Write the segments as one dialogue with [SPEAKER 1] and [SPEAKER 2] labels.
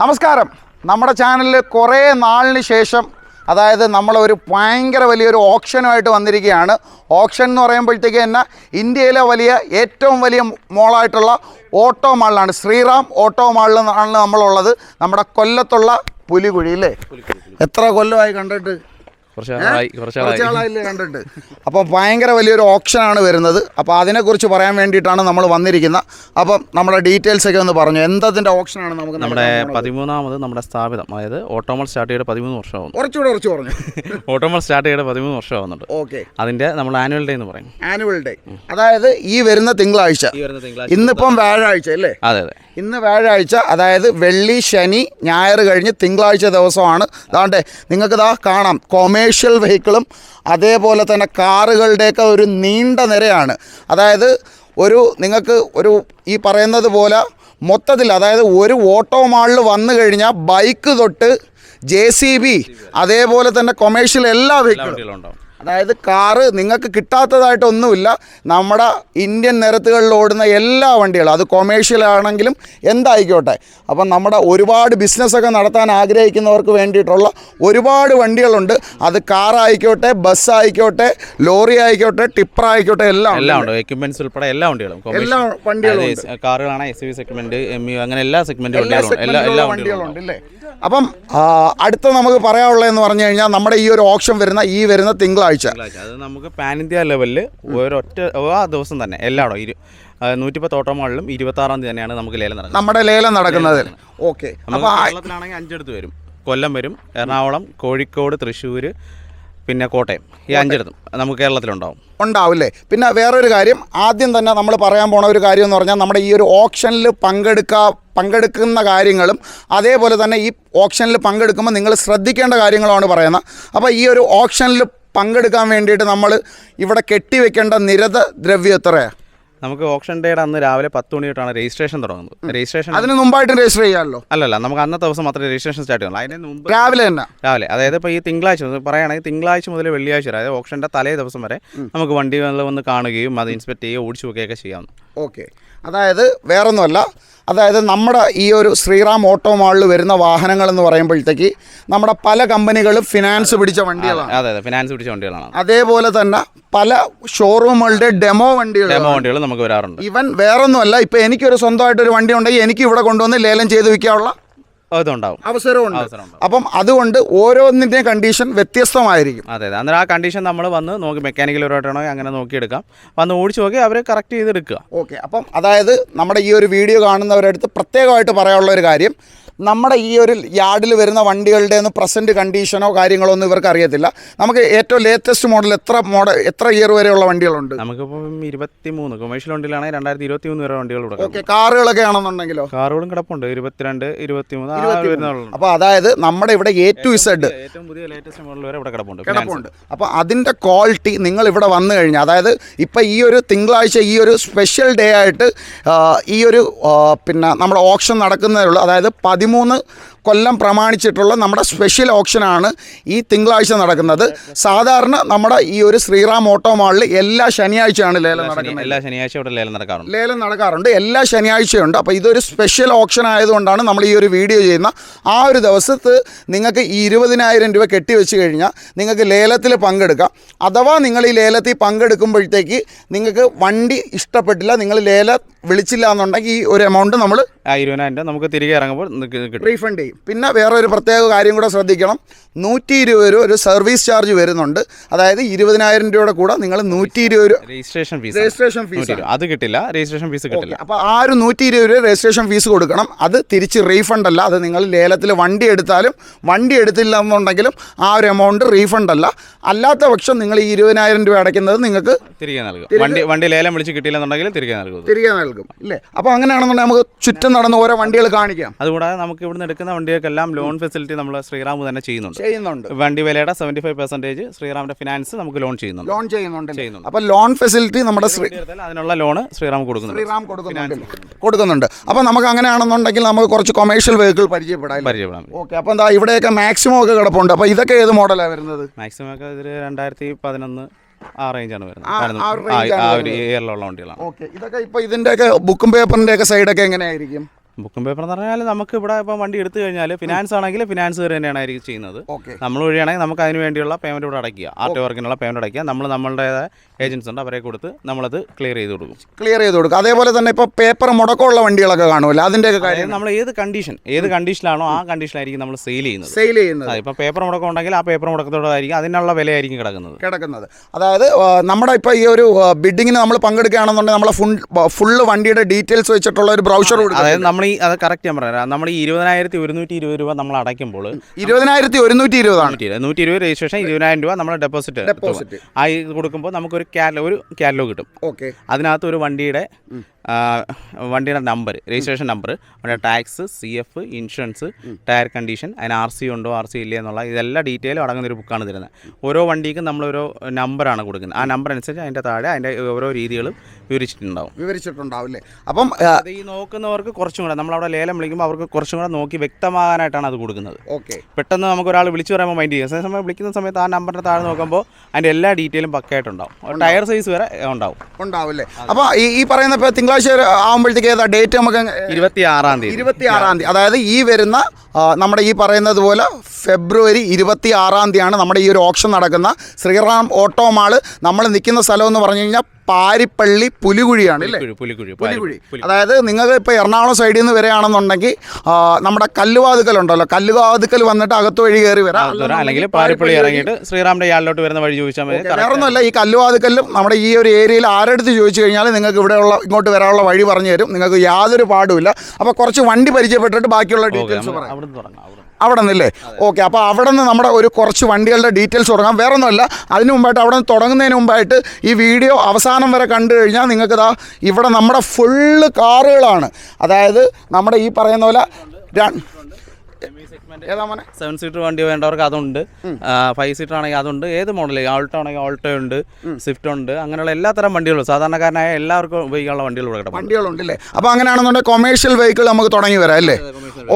[SPEAKER 1] നമസ്കാരം. നമ്മുടെ ചാനലിൽ കുറേ നാളിന് ശേഷം അതായത് നമ്മളൊരു ഭയങ്കര വലിയൊരു ഓപ്ഷനുമായിട്ട് വന്നിരിക്കുകയാണ്. ഓപ്ഷൻ എന്ന് പറയുമ്പോഴത്തേക്ക് തന്നെ ഇന്ത്യയിലെ വലിയ ഏറ്റവും വലിയ മോളായിട്ടുള്ള ഓട്ടോ മാളിലാണ്. ശ്രീറാം ഓട്ടോ മാളിലാണ് നമ്മളുള്ളത്. നമ്മുടെ കൊല്ലത്തുള്ള പുലികുഴി അല്ലേ എത്ര കൊല്ലമായി കണ്ടിട്ട്? കുറച്ചാളായില്ലേ കണ്ടിട്ട്? അപ്പോൾ ഭയങ്കര വലിയൊരു ഓപ്ഷനാണ് വരുന്നത്. അപ്പോൾ അതിനെക്കുറിച്ച് പറയാൻ വേണ്ടിയിട്ടാണ് നമ്മൾ വന്നിരിക്കുന്നത്. അപ്പം നമ്മുടെ ഡീറ്റെയിൽസ് ഒക്കെ ഒന്ന് പറഞ്ഞു. എന്തതിന്റെ ഓപ്ഷനാണ് നമുക്ക്
[SPEAKER 2] നമ്മുടെ? പതിമൂന്നാമത് നമ്മുടെ സ്ഥാപിതം അതായത് ഓട്ടോമൽ സ്റ്റാർട്ട് ചെയ്ത് പതിമൂന്ന് വർഷമാവും
[SPEAKER 1] കുറച്ചുകൂടെ കുറച്ച് പറഞ്ഞു.
[SPEAKER 2] ഓട്ടോമൽ സ്റ്റാർട്ട് ചെയ്ത് പതിമൂന്ന് വർഷമാവുന്നുണ്ട്.
[SPEAKER 1] ഓക്കെ.
[SPEAKER 2] അതിന്റെ നമ്മൾ ആനുവൽ ഡേ എന്ന് പറയും.
[SPEAKER 1] ആനുവൽ ഡേ അതായത് ഈ വരുന്ന തിങ്കളാഴ്ച.
[SPEAKER 2] ഈ വരുന്ന തിങ്കളാഴ്ച.
[SPEAKER 1] ഇന്നിപ്പം വ്യാഴാഴ്ച അല്ലേ?
[SPEAKER 2] അതെ അതെ.
[SPEAKER 1] ഇന്ന് വ്യാഴാഴ്ച അതായത് വെള്ളി ശനി ഞായർ കഴിഞ്ഞ് തിങ്കളാഴ്ച ദിവസമാണ്. അതാണ്ട് നിങ്ങൾക്ക് ഇതാ കാണാം. കൊമേഴ്ഷ്യൽ വെഹിക്കിളും അതേപോലെ തന്നെ കാറുകളുടെയൊക്കെ ഒരു നീണ്ട നിരയാണ്. അതായത് ഒരു നിങ്ങൾക്ക് ഒരു ഈ പറയുന്നത് പോലെ മൊത്തത്തിൽ അതായത് ഒരു ഓട്ടോ മാളിൽ വന്നു കഴിഞ്ഞാൽ ബൈക്ക് തൊട്ട് ജെ സി ബി അതേപോലെ തന്നെ കൊമേഴ്ഷ്യൽ എല്ലാ വെഹിക്കിളും അതായത് കാറ് നിങ്ങൾക്ക് കിട്ടാത്തതായിട്ടൊന്നുമില്ല. നമ്മുടെ ഇന്ത്യൻ നിരത്തുകളിൽ ഓടുന്ന എല്ലാ വണ്ടികളും അത് കൊമേഴ്ഷ്യൽ ആണെങ്കിലും എന്തായിക്കോട്ടെ. അപ്പം നമ്മുടെ ഒരുപാട് ബിസിനസ്സൊക്കെ നടത്താൻ ആഗ്രഹിക്കുന്നവർക്ക് വേണ്ടിയിട്ടുള്ള ഒരുപാട് വണ്ടികളുണ്ട്. അത് കാറായിക്കോട്ടെ ബസ്സായിക്കോട്ടെ ലോറി ആയിക്കോട്ടെ ടിപ്പർ ആയിക്കോട്ടെ എല്ലാം.
[SPEAKER 2] എല്ലാം ഉണ്ട്. എക്യുപ്മെന്റ്സ് ഉൾപ്പെടെ എല്ലാ വണ്ടികളും.
[SPEAKER 1] എല്ലാ വണ്ടികളും
[SPEAKER 2] കാറുകളാണ് S U V segment M U അങ്ങനെ എല്ലാ സെഗ്മെന്റ്
[SPEAKER 1] വണ്ടികളുണ്ട് അല്ലേ? അപ്പം അടുത്ത നമുക്ക് പറയാനുള്ളതെന്ന് പറഞ്ഞു കഴിഞ്ഞാൽ നമ്മുടെ ഈ ഒരു ഓപ്ഷൻ വരുന്ന ഈ വരുന്ന തിങ്കളാഴ്ച.
[SPEAKER 2] തിങ്കളാഴ്ച അത് നമുക്ക് പാൻ ഇന്ത്യ ലെവലിൽ ഒരൊറ്റ ആ ദിവസം തന്നെ എല്ലായിടും ഇരു നൂറ്റിപ്പത്ത് ഓട്ടോമാളിലും ഇരുപത്തി ആറാം തീയതി തന്നെയാണ് നമുക്ക് ലേലം നടക്കുന്നത്.
[SPEAKER 1] നമ്മുടെ ലേലം നടക്കുന്നത്. ഓക്കെ.
[SPEAKER 2] കേരളത്തിലാണെങ്കിൽ അഞ്ചെടുത്ത് വരും. കൊല്ലം വരും. എറണാകുളം കോഴിക്കോട് തൃശ്ശൂർ പിന്നെ കോട്ടയം ഈ അഞ്ചിടത്തും നമുക്ക് കേരളത്തിലുണ്ടാവും.
[SPEAKER 1] ഉണ്ടാവില്ലേ? പിന്നെ വേറൊരു കാര്യം ആദ്യം തന്നെ നമ്മൾ പറയാൻ പോണ ഒരു കാര്യം എന്ന് പറഞ്ഞാൽ നമ്മുടെ ഈ ഒരു ഓപ്ഷനിൽ പങ്കെടുക്കാ പങ്കെടുക്കുന്ന കാര്യങ്ങളും അതേപോലെ തന്നെ ഈ ഓപ്ഷനിൽ പങ്കെടുക്കുമ്പോൾ നിങ്ങൾ ശ്രദ്ധിക്കേണ്ട കാര്യങ്ങളാണ് പറയുന്നത്. അപ്പോൾ ഈ ഒരു ഓപ്ഷനിൽ പങ്കെടുക്കാൻ വേണ്ടിയിട്ട് നമ്മൾ ഇവിടെ കെട്ടിവെക്കേണ്ട നിരത ദ്രവ്യം എത്രയാണ്
[SPEAKER 2] നമുക്ക് ഓപ്ഷൻ ഡേയുടെ അന്ന് രാവിലെ പത്ത് മണി തൊട്ടാണ് രജിസ്ട്രേഷൻ തുടങ്ങുന്നത്. രജിസ്ട്രേഷൻ
[SPEAKER 1] അതിന് മുമ്പായിട്ട് രജിസ്റ്റർ ചെയ്യാമല്ലോ.
[SPEAKER 2] അല്ലല്ല നമുക്ക് അന്നത്തെ ദിവസം മാത്രമേ രജിസ്ട്രേഷൻ സ്റ്റാർട്ട് ചെയ്യുള്ളൂ. അതിന് മുമ്പ്
[SPEAKER 1] രാവിലെ തന്നെ.
[SPEAKER 2] രാവിലെ. അതായത് ഇപ്പോൾ ഈ തിങ്കളാഴ്ച പറയുകയാണെങ്കിൽ തിങ്കളാഴ്ച മുതൽ വെള്ളിയാഴ്ച വരെ അതായത് ഓപ്ഷന്റെ തലേ ദിവസം വരെ നമുക്ക് വണ്ടി വന്ന് കാണുകയും അത് ഇൻസ്പെക്ട് ചെയ്യുകയും ഓടിച്ചു നോക്കുകയൊക്കെ ചെയ്യാവുന്നു
[SPEAKER 1] ഓക്കെ. അതായത് വേറൊന്നുമല്ല. അതായത് നമ്മുടെ ഈ ഒരു ശ്രീറാം ഓട്ടോ മാളിൽ വരുന്ന വാഹനങ്ങൾ എന്ന് പറയുമ്പോഴത്തേക്ക് നമ്മുടെ പല കമ്പനികളും ഫിനാൻസ് പിടിച്ച വണ്ടികളാണ്.
[SPEAKER 2] അതെ അതെ ഫിനാൻസ് പിടിച്ച വണ്ടികളാണ്.
[SPEAKER 1] അതേപോലെ തന്നെ പല ഷോറൂമുകളുടെ ഡെമോ വണ്ടികൾ
[SPEAKER 2] ഡെമോ വണ്ടികൾ നമുക്ക് വരാറുണ്ട്.
[SPEAKER 1] ഇവൻ വേറൊന്നുമല്ല. ഇപ്പം എനിക്കൊരു സ്വന്തമായിട്ടൊരു വണ്ടി ഉണ്ടെങ്കിൽ എനിക്ക് ഇവിടെ കൊണ്ടുവന്ന് ലേലം ചെയ്ത് വിൽക്കാനുള്ള
[SPEAKER 2] അതുണ്ടാവും.
[SPEAKER 1] അവസരമുണ്ട്.
[SPEAKER 2] അവസരമുണ്ടാവും.
[SPEAKER 1] അപ്പം അതുകൊണ്ട് ഓരോന്നിന്റെയും കണ്ടീഷൻ വ്യത്യസ്തമായിരിക്കും.
[SPEAKER 2] അതെ അതെ. അന്നേരം ആ കണ്ടീഷൻ നമ്മൾ വന്ന് നോക്കി മെക്കാനിക്കൽ പരമായിട്ടാണോ അങ്ങനെ നോക്കിയെടുക്കാം. വന്ന് ഓടിച്ച് നോക്കി അവർ കറക്റ്റ് ചെയ്തെടുക്കുക.
[SPEAKER 1] ഓക്കെ അപ്പം അതായത് നമ്മുടെ ഈ ഒരു വീഡിയോ കാണുന്നവരടുത്ത് പ്രത്യേകമായിട്ട് പറയാനുള്ള ഒരു കാര്യം നമ്മുടെ ഈ ഒരു യാർഡിൽ വരുന്ന വണ്ടികളുടെ ഒന്നും പ്രസന്റ് കണ്ടീഷനോ കാര്യങ്ങളോ ഒന്നും ഇവർക്ക് അറിയത്തില്ല. നമുക്ക് ഏറ്റവും ലേറ്റസ്റ്റ് മോഡൽ എത്ര മോഡൽ എത്ര ഇയർ വരെയുള്ള വണ്ടികളുണ്ട്?
[SPEAKER 2] നമുക്കിപ്പം ഇരുപത്തി മൂന്ന് കൊമേഴ്ഷ്യൽ വണ്ടിയിലാണെങ്കിൽ രണ്ടായിരത്തി ഇരുപത്തി മൂന്ന് വരെ വണ്ടികൾ
[SPEAKER 1] ഓക്കെ കാറുകളൊക്കെ ആണെന്നുണ്ടെങ്കിലോ?
[SPEAKER 2] കാറുകളും കിടപ്പുണ്ട്. ഇരുപത്തിരണ്ട് ഇരുപത്തിമൂന്ന്
[SPEAKER 1] അപ്പോൾ അതായത് നമ്മുടെ ഇവിടെ എ ടു ഇസഡ്
[SPEAKER 2] ഏറ്റവും പുതിയ ലേറ്റസ്റ്റ് മോഡൽ വരെ ഇവിടെ കിടപ്പുണ്ട്.
[SPEAKER 1] കിടപ്പുണ്ട്. അപ്പോൾ അതിന്റെ ക്വാളിറ്റി നിങ്ങൾ ഇവിടെ വന്നു കഴിഞ്ഞാൽ അതായത് ഇപ്പം ഈ ഒരു തിങ്കളാഴ്ച ഈ ഒരു സ്പെഷ്യൽ ഡേ ആയിട്ട് ഈ ഒരു പിന്നെ നമ്മുടെ ഓപ്ഷൻ നടക്കുന്നതേ ഉള്ളൂ. അതായത് പതിമൂന്ന് കൊല്ലം പ്രമാണിച്ചിട്ടുള്ള നമ്മുടെ സ്പെഷ്യൽ ഓപ്ഷനാണ് ഈ തിങ്കളാഴ്ച നടക്കുന്നത്. സാധാരണ നമ്മുടെ ഈ ഒരു ശ്രീറാം ഓട്ടോ മാളിൽ എല്ലാ ശനിയാഴ്ചയാണ് ലേലം നടക്കുന്നത്.
[SPEAKER 2] എല്ലാ ശനിയാഴ്ച ഇവിടെ ലേലം നടക്കാറുണ്ട്.
[SPEAKER 1] ലേലം നടക്കാറുണ്ട്. എല്ലാ ശനിയാഴ്ചയുണ്ട്. അപ്പോൾ ഇതൊരു സ്പെഷ്യൽ ഓപ്ഷൻ ആയതുകൊണ്ടാണ് നമ്മൾ ഈ ഒരു വീഡിയോ ചെയ്യുന്ന. ആ ഒരു ദിവസത്ത് നിങ്ങൾക്ക് ഈ ഇരുപതിനായിരം രൂപ കെട്ടിവെച്ച് കഴിഞ്ഞാൽ നിങ്ങൾക്ക് ലേലത്തിൽ പങ്കെടുക്കാം. അഥവാ നിങ്ങൾ ഈ ലേലത്തിൽ പങ്കെടുക്കുമ്പോഴത്തേക്ക് നിങ്ങൾക്ക് വണ്ടി ഇഷ്ടപ്പെട്ടില്ല നിങ്ങൾ ലേല വിളിച്ചില്ല എന്നുണ്ടെങ്കിൽ ഈ ഒരു എമൗണ്ട് നമ്മൾ
[SPEAKER 2] ആ ഇരുപതിനായിരം രൂപ നമുക്ക് തിരികെ ഇറങ്ങുമ്പോൾ കിട്ടും.
[SPEAKER 1] റീഫണ്ട് ചെയ്യും. പിന്നെ വേറെ ഒരു പ്രത്യേക കാര്യം കൂടെ ശ്രദ്ധിക്കണം. നൂറ്റി ഇരുപത് രൂപ ഒരു സർവീസ് ചാർജ് വരുന്നുണ്ട്. അതായത് ഇരുപതിനായിരം രൂപയുടെ കൂടെ നിങ്ങൾ നൂറ്റി ഇരുപത് രൂപ
[SPEAKER 2] രജിസ്ട്രേഷൻ ഫീസ്
[SPEAKER 1] രജിസ്ട്രേഷൻ ഫീസ്
[SPEAKER 2] അത് കിട്ടില്ല. രജിസ്ട്രേഷൻ ഫീസ് കിട്ടില്ല.
[SPEAKER 1] അപ്പോൾ ആ ഒരു നൂറ്റി ഇരുപത് രൂപ രജിസ്ട്രേഷൻ ഫീസ് കൊടുക്കണം. അത് തിരിച്ച് റീഫണ്ട് അല്ല. അത് നിങ്ങൾ ലേലത്തിൽ വണ്ടി എടുത്താലും വണ്ടി എടുത്തില്ല എന്നുണ്ടെങ്കിലും ആ ഒരു എമൗണ്ട് റീഫണ്ട് അല്ല. അല്ലാത്ത പക്ഷം നിങ്ങൾ ഈ ഇരുപതിനായിരം രൂപ അടയ്ക്കുന്നത് നിങ്ങൾക്ക്
[SPEAKER 2] തിരികെ നൽകും. വണ്ടി വണ്ടി ലേലം വിളിച്ച് കിട്ടിയില്ലെന്നുണ്ടെങ്കിൽ തിരികെ നൽകും.
[SPEAKER 1] തിരികെ നൽകും. ഇല്ലേ? അപ്പോൾ അങ്ങനെയാണെന്നുണ്ടെങ്കിൽ നമുക്ക് ചുറ്റും നടന്ന് ഓരോ വണ്ടികൾ കാണിക്കാം.
[SPEAKER 2] അതുകൂടാതെ നമുക്ക് ഇവിടുന്ന് എടുക്കുന്ന വണ്ടികൾക്കെല്ലാം ലോൺ ഫെസിലിറ്റി നമ്മൾ ശ്രീറാം തന്നെ ചെയ്യുന്നുണ്ട്.
[SPEAKER 1] ചെയ്യുന്നുണ്ട്.
[SPEAKER 2] വണ്ടി വിലയുടെ സെവന്റി ഫൈവ് പെർസെന്റേജ് ശ്രീറാമിന്റെ ഫിനാൻസ് നമുക്ക് ലോൺ ചെയ്യുന്നുണ്ട്.
[SPEAKER 1] ലോൺ ചെയ്യുന്നുണ്ട്.
[SPEAKER 2] ചെയ്യുന്നുണ്ട്.
[SPEAKER 1] അപ്പോൾ ലോൺ ഫെസിലിറ്റി നമ്മുടെ
[SPEAKER 2] അതിനുള്ള ലോൺ ശ്രീറാം കൊടുക്കുന്നുണ്ട്.
[SPEAKER 1] ശ്രീറാം കൊടുക്കുന്നുണ്ട്. കൊടുക്കുന്നുണ്ട്. അപ്പൊ നമുക്ക് അങ്ങനെയാണെന്നുണ്ടെങ്കിൽ നമുക്ക് കുറച്ച് കൊമേഴ്ഷ്യൽ വെഹിക്കിൾ പരിചയപ്പെടാം?
[SPEAKER 2] പരിചയപ്പെടാം.
[SPEAKER 1] ഓക്കെ അപ്പൊ എന്താ ഇവിടെയൊക്കെ മാക്സിമം ഒക്കെ കിടപ്പുണ്ട്. അപ്പൊ ഇതൊക്കെ ഏത് മോഡലാണ് വരുന്നത്?
[SPEAKER 2] മാക്സിമം ഒക്കെ ഇതിൽ രണ്ടായിരത്തി പതിനൊന്ന് ആ റേഞ്ചാണ് വരുന്നത്.
[SPEAKER 1] ആ-
[SPEAKER 2] ഒരു ഇയറിലുള്ള വണ്ടികളാണ്.
[SPEAKER 1] ഓക്കെ ഇതൊക്കെ ഇപ്പോൾ ഇതിന്റെയൊക്കെ ബുക്കും പേപ്പറിന്റെയൊക്കെ സൈഡൊക്കെ എങ്ങനെയായിരിക്കും?
[SPEAKER 2] ബുക്കും പേപ്പർ എന്ന് പറഞ്ഞാൽ നമുക്ക് ഇവിടെ ഇപ്പം വണ്ടി എടുത്തു കഴിഞ്ഞാൽ ഫിനാൻസ് ആണെങ്കിൽ ഫിനാൻസ് തന്നെയാണ് ആയിരിക്കും ചെയ്യുന്നത്. നമ്മൾ വഴിയാണെങ്കിൽ നമുക്ക് അതിന് വേണ്ടിയുള്ള പേയ്മെന്റ് ഇവിടെ അടയ്ക്കുക. ആർട്ട് വർക്കിനുള്ള പേയ്മെന്റ് അടയ്ക്കുക. നമ്മൾ നമ്മളുടേതായ ഏജൻസ് ഉണ്ട് അവരെ കൊടുത്ത് നമ്മളത് ക്ലിയർ ചെയ്ത് കൊടുക്കും.
[SPEAKER 1] ക്ലിയർ ചെയ്ത് കൊടുക്കും. അതേപോലെ തന്നെ ഇപ്പോൾ പേപ്പർ മുടക്കമുള്ള വണ്ടികളൊക്കെ കാണുമല്ലോ അതിന്റെയൊക്കെ കാര്യം
[SPEAKER 2] നമ്മൾ ഏത് കണ്ടീഷൻ ഏത് കണ്ടീഷനിലാണോ ആ കണ്ടീഷനിലായിരിക്കും നമ്മൾ സെയിൽ ചെയ്യുന്നത്.
[SPEAKER 1] സെയിൽ ചെയ്യുന്നത്.
[SPEAKER 2] അതെ ഇപ്പം പേപ്പർ മുടക്കം ഉണ്ടെങ്കിൽ ആ പേപ്പർ മുടക്കത്തോടായിരിക്കും അതിനുള്ള വിലയായിരിക്കും കിടക്കുന്നത്.
[SPEAKER 1] കിടക്കുന്നത്. അതായത് നമ്മുടെ ഇപ്പോൾ ഈ ഒരു ബിഡിങ്ങിന് നമ്മൾ പങ്കെടുക്കുകയാണെന്നുണ്ടെങ്കിൽ നമ്മളെ ഫുൾ ഫുള്ള് വണ്ടിയുടെ ഡീറ്റെയിൽസ് വെച്ചിട്ടുള്ള ഒരു ബ്രൗഷർ കൊടുക്കും
[SPEAKER 2] അതായത് നമ്മൾ ഈ അത് കറക്റ്റ് ഞാൻ പറയാം നമ്മൾ ഈ ഇരുപതിനായിരത്തി ഒരുന്നൂറ്റി ഇരുപത് രൂപ നമ്മൾ അടയ്ക്കുമ്പോൾ
[SPEAKER 1] ഇരുപതിനായിരത്തി ഒരുന്നൂറ്റി ഇരുപതാണ്.
[SPEAKER 2] നൂറ്റി ഇരുപത്. നൂറ്റി ഇരുപത് രജിസ്ട്രേഷൻ ഇരുപതിനായിരം രൂപ നമ്മൾ ഡെപ്പോസിറ്റ്
[SPEAKER 1] ഡെപ്പോസിറ്റ്
[SPEAKER 2] ആയി കൊടുക്കുമ്പോൾ നമുക്കൊരു കാറ്റലോ ഒരു കാറ്റലോഗ് കിട്ടും.
[SPEAKER 1] ഓക്കെ
[SPEAKER 2] അതിനകത്ത് ഒരു വണ്ടിയുടെ വണ്ടിയുടെ നമ്പർ രജിസ്ട്രേഷൻ നമ്പർ അവിടെ tax C F insurance tyre condition അതിന് ആർ സി ഉണ്ടോ ആർ സി ഇല്ലേ എന്നുള്ള ഇതെല്ലാം ഡീറ്റെയിലും അടങ്ങുന്ന ഒരു ബുക്കാണ് തരുന്നത്. ഓരോ വണ്ടിക്കും നമ്മളൊരു നമ്പറാണ് കൊടുക്കുന്നത്. ആ നമ്പർ അനുസരിച്ച് അതിന്റെ താഴെ അതിന്റെ ഓരോ രീതികളും വിവരിച്ചിട്ടുണ്ടാവും.
[SPEAKER 1] വിവരിച്ചിട്ടുണ്ടാവും അല്ലേ അപ്പം
[SPEAKER 2] ഈ നോക്കുന്നവർക്ക് കുറച്ചും കൂടെ നമ്മളവിടെ ലേലം വിളിക്കുമ്പോൾ അവർക്ക് കുറച്ചും കൂടെ നോക്കി വ്യക്തമാകാനായിട്ടാണ് അത് കൊടുക്കുന്നത്.
[SPEAKER 1] ഓക്കെ.
[SPEAKER 2] പെട്ടെന്ന് നമുക്ക് ഒരാൾ വിളിച്ചു പറയുമ്പോൾ മൈൻഡ് ചെയ്യും. സമയം വിളിക്കുന്ന സമയത്ത് ആ നമ്പറിന്റെ താഴെ നോക്കുമ്പോൾ അതിന്റെ എല്ലാ ഡീറ്റെയിലും പക്കയായിട്ടുണ്ടാവും ടയർ സൈസ് വരെ ഉണ്ടാവും.
[SPEAKER 1] ഉണ്ടാവും അല്ലേ അപ്പോൾ ഈ ഈ പറയുന്ന ഇപ്പോൾ തിങ്കളാഴ്ച ആകുമ്പോഴത്തേക്ക് ഏതാ ഡേറ്റ് നമുക്ക്
[SPEAKER 2] ഇരുപത്തി ആറാം തീയതി.
[SPEAKER 1] ഇരുപത്തി ആറാം തീയതി അതായത് ഈ വരുന്ന നമ്മുടെ ഈ പറയുന്നത് പോലെ ഫെബ്രുവരി ഇരുപത്തി ആറാം തീയതിയാണ് നമ്മുടെ ഈ ഒരു ഓപ്ഷൻ നടക്കുന്ന ശ്രീറാം ഓട്ടോ മാൾ നമ്മൾ നിൽക്കുന്ന സ്ഥലം എന്ന് പറഞ്ഞു കഴിഞ്ഞാൽ പാരിപ്പള്ളി പുലികുഴിയാണ് അല്ലേ? പുലികുഴി അതായത് നിങ്ങൾ ഇപ്പോൾ എറണാകുളം സൈഡിൽ നിന്ന് വരികയാണെന്നുണ്ടെങ്കിൽ നമ്മുടെ കല്ലുവാതുക്കൽ ഉണ്ടല്ലോ. കല്ലുവാതുക്കൽ വന്നിട്ട് അകത്ത് വഴി കയറി വരാം.
[SPEAKER 2] അല്ലെങ്കിൽ പാരിപ്പള്ളി ഇറങ്ങിയിട്ട് ശ്രീറാമിന്റെ യാളിലോട്ട് വരുന്ന വഴി ചോദിച്ചാൽ മതി.
[SPEAKER 1] വേറെ ഈ കല്ലുവാതുക്കല്ലും നമ്മുടെ ഈ ഒരു ഏരിയയിൽ ആരെടുത്ത് ചോദിച്ചു കഴിഞ്ഞാൽ നിങ്ങൾക്ക് ഇവിടെയുള്ള ഇങ്ങോട്ട് വരാനുള്ള വഴി പറഞ്ഞു തരും. നിങ്ങൾക്ക് യാതൊരു പാടുമില്ല. അപ്പോൾ കുറച്ച് വണ്ടി പരിചയപ്പെട്ടിട്ട് ബാക്കിയുള്ള ഡീറ്റെയിൽസ് പറയാം.
[SPEAKER 2] അവിടെ
[SPEAKER 1] നിന്നില്ലേ? ഓക്കെ അപ്പോൾ അവിടെ നിന്ന് നമ്മുടെ ഒരു കുറച്ച് വണ്ടികളുടെ ഡീറ്റെയിൽസ് തുടങ്ങാം വേറെ ഒന്നുമല്ല അതിന് മുമ്പായിട്ട് അവിടെ നിന്ന് തുടങ്ങുന്നതിന് മുമ്പായിട്ട് ഈ വീഡിയോ അവസാനം വരെ കണ്ടു കഴിഞ്ഞാൽ നിങ്ങൾക്ക് ഇതാ ഇവിടെ നമ്മുടെ ഫുള്ള് കാറുകളാണ് അതായത് നമ്മുടെ ഈ പറയുന്ന പോലെ ഏതാ മോനെ?
[SPEAKER 2] സെവൻ സീറ്റർ വണ്ടി വേണ്ടവർക്ക് അതുണ്ട്. ഫൈവ് സീറ്റർ ആണെങ്കിൽ അതുണ്ട്. ഏത് മോഡൽ ആൾട്ടോ ആണെങ്കിൽ ആൾട്ടോ ഉണ്ട്. സ്വിഫ്റ്റ് ഉണ്ട്. അങ്ങനെയുള്ള എല്ലാ തരം വണ്ടികളും സാധാരണക്കാരനായ എല്ലാവർക്കും ഉപയോഗിക്കാനുള്ള വണ്ടികൾ ഇവിടെ വണ്ടികളുണ്ട്
[SPEAKER 1] അല്ലേ അപ്പോൾ അങ്ങനെയാണെന്നുണ്ടെങ്കിൽ കൊമേഴ്ഷ്യൽ വെഹിക്കിൾ നമുക്ക് തുടങ്ങി വരാം അല്ലേ?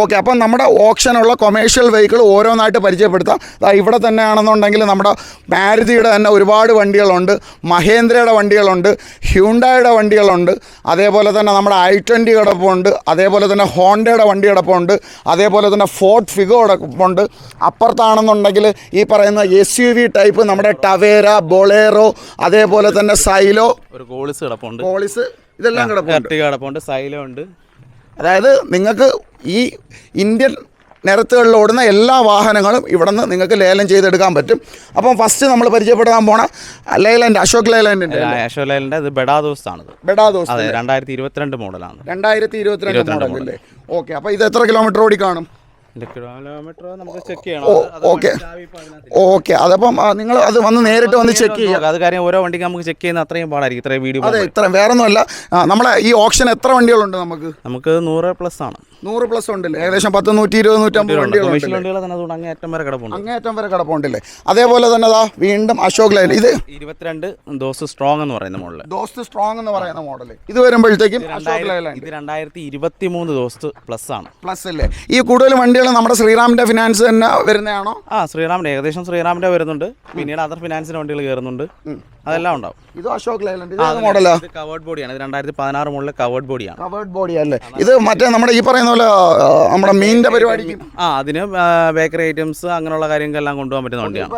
[SPEAKER 1] ഓക്കെ അപ്പം നമ്മുടെ ഓപ്ഷനുള്ള കൊമേഴ്ഷ്യൽ വെഹിക്കിൾ ഓരോന്നായിട്ട് പരിചയപ്പെടുത്താം. ഇവിടെ തന്നെ ആണെന്നുണ്ടെങ്കിൽ നമ്മുടെ മാരുതിയുടെ തന്നെ ഒരുപാട് വണ്ടികളുണ്ട്. മഹേന്ദ്രയുടെ വണ്ടികളുണ്ട്. ഹ്യൂണ്ടായുടെ വണ്ടികളുണ്ട്. അതേപോലെ തന്നെ നമ്മുടെ ഐ ട്വന്റി കിടപ്പുണ്ട്. അതേപോലെ തന്നെ ഹോണ്ടയുടെ വണ്ടി കിടപ്പുണ്ട് അതേപോലെ തന്നെ ഫോർട്ട് ഫിഗോ കിടപ്പുണ്ട് അപ്പുറത്താണെന്നുണ്ടെങ്കിൽ ഈ പറയുന്ന എസ് യു വി ടൈപ്പ് നമ്മുടെ ടവേര ബൊളേറോ അതേപോലെ തന്നെ സൈലോ
[SPEAKER 2] ഒരു കോളിസ് കിടപ്പുണ്ട്.
[SPEAKER 1] ഇതെല്ലാം കിടപ്പുണ്ട്.
[SPEAKER 2] സൈലോ ഉണ്ട്.
[SPEAKER 1] അതായത് നിങ്ങൾക്ക് ഈ ഇന്ത്യൻ നിരത്തുകളിൽ ഓടുന്ന എല്ലാ വാഹനങ്ങളും ഇവിടെ നിന്ന് നിങ്ങൾക്ക് ലേലം ചെയ്തെടുക്കാൻ പറ്റും. അപ്പം ഫസ്റ്റ് നമ്മൾ പരിചയപ്പെടാൻ പോണ ലേലന്റെ അശോക് ലേലന്റെ
[SPEAKER 2] അശോലൈലിന്റെ ഇത് ബെഡാ ആണ്
[SPEAKER 1] ബെഡാ ദോസ്ത്
[SPEAKER 2] അതെ രണ്ടായിരത്തി ഇരുപത്തിരണ്ട് മോഡലാണ്.
[SPEAKER 1] രണ്ടായിരത്തി ഇരുപത്തിരണ്ട് മോഡലല്ലേ ഓക്കെ അപ്പോൾ ഇത് എത്ര കിലോമീറ്റർ ഓടി കാണും ഓക്കെ. അതപ്പം നിങ്ങൾ അത് വന്ന് നേരിട്ട് വന്ന് ചെക്ക് ചെയ്യുക.
[SPEAKER 2] അത് കാര്യം ഓരോ വണ്ടിക്ക് നമുക്ക് ചെക്ക് ചെയ്യുന്ന അത്രയും പാടായിരിക്കും. ഇത്രയും വീഡിയോ
[SPEAKER 1] അതെ ഇത്ര വേറെ ഒന്നുമല്ല നമ്മളെ ഈ ഓപ്ഷൻ എത്ര വണ്ടികളുണ്ട് നമുക്ക്?
[SPEAKER 2] നമുക്ക് നൂറ് പ്ലസ് ആണ്.
[SPEAKER 1] നൂറ് പ്ലസ് ഉണ്ടല്ലേ? ഏകദേശം പത്ത് നൂറ്റി ഇരുപത് നൂറ്റമ്പത് വണ്ടികളുണ്ട്
[SPEAKER 2] വണ്ടികൾ തന്നെ അതുകൊണ്ട് അങ്ങേ അറ്റം വരെ കിടപ്പുണ്ട്.
[SPEAKER 1] അങ്ങേയറ്റം വരെ കിടപ്പുണ്ടല്ലേ? അതേപോലെ തന്നെ അതാ വീണ്ടും അശോക് ലൈൻ. ഇത്
[SPEAKER 2] ഇരുപത്തിരണ്ട് ദോസ് സ്ട്രോങ് എന്ന് പറയുന്ന മോഡൽ
[SPEAKER 1] ദോസ് സ്ട്രോങ് എന്ന് പറയുന്ന മോഡൽ ഇത് വരുമ്പോഴത്തേക്കും അശോക് ലൈൻ
[SPEAKER 2] ഇത് രണ്ടായിരത്തി ഇരുപത്തി മൂന്ന് ദോസ് പ്ലസ് ആണ്.
[SPEAKER 1] പ്ലസ് അല്ലേ? ഈ കൂടുതൽ വണ്ടികൾ നമ്മുടെ ശ്രീറാമിന്റെ ഫിനാൻസ് തന്നെ വരുന്നതാണോ?
[SPEAKER 2] ആ ശ്രീറാമിന്റെ ഏകദേശം ശ്രീറാമിന്റെ വരുന്നുണ്ട്. പിന്നീട് അതർ ഫിനാൻസിന്റെ വണ്ടികൾ കയറുന്നുണ്ട്. അതെല്ലാം ഉണ്ടാവും.
[SPEAKER 1] ഇത് അശോക് ലൈലൻഡ് ഇത് മോഡലാ
[SPEAKER 2] കവേർഡ് ബോഡിയാണ് ഇത് രണ്ടായിരത്തി പതിനാറ് മുകളിൽ കവേർഡ് ബോഡിയാണ്
[SPEAKER 1] കവേർഡ് ബോഡിയാണ് അല്ലേ? ഇത് മറ്റേ നമ്മുടെ ഈ പറയുന്ന പോലെ നമ്മുടെ മീനിന്റെ പരിപാടിക്ക്.
[SPEAKER 2] ആ അതിന് ബേക്കറി ഐറ്റംസ് അങ്ങനെയുള്ള കാര്യങ്ങളെല്ലാം കൊണ്ടുപോകാൻ പറ്റുന്ന വണ്ടിയാണ്.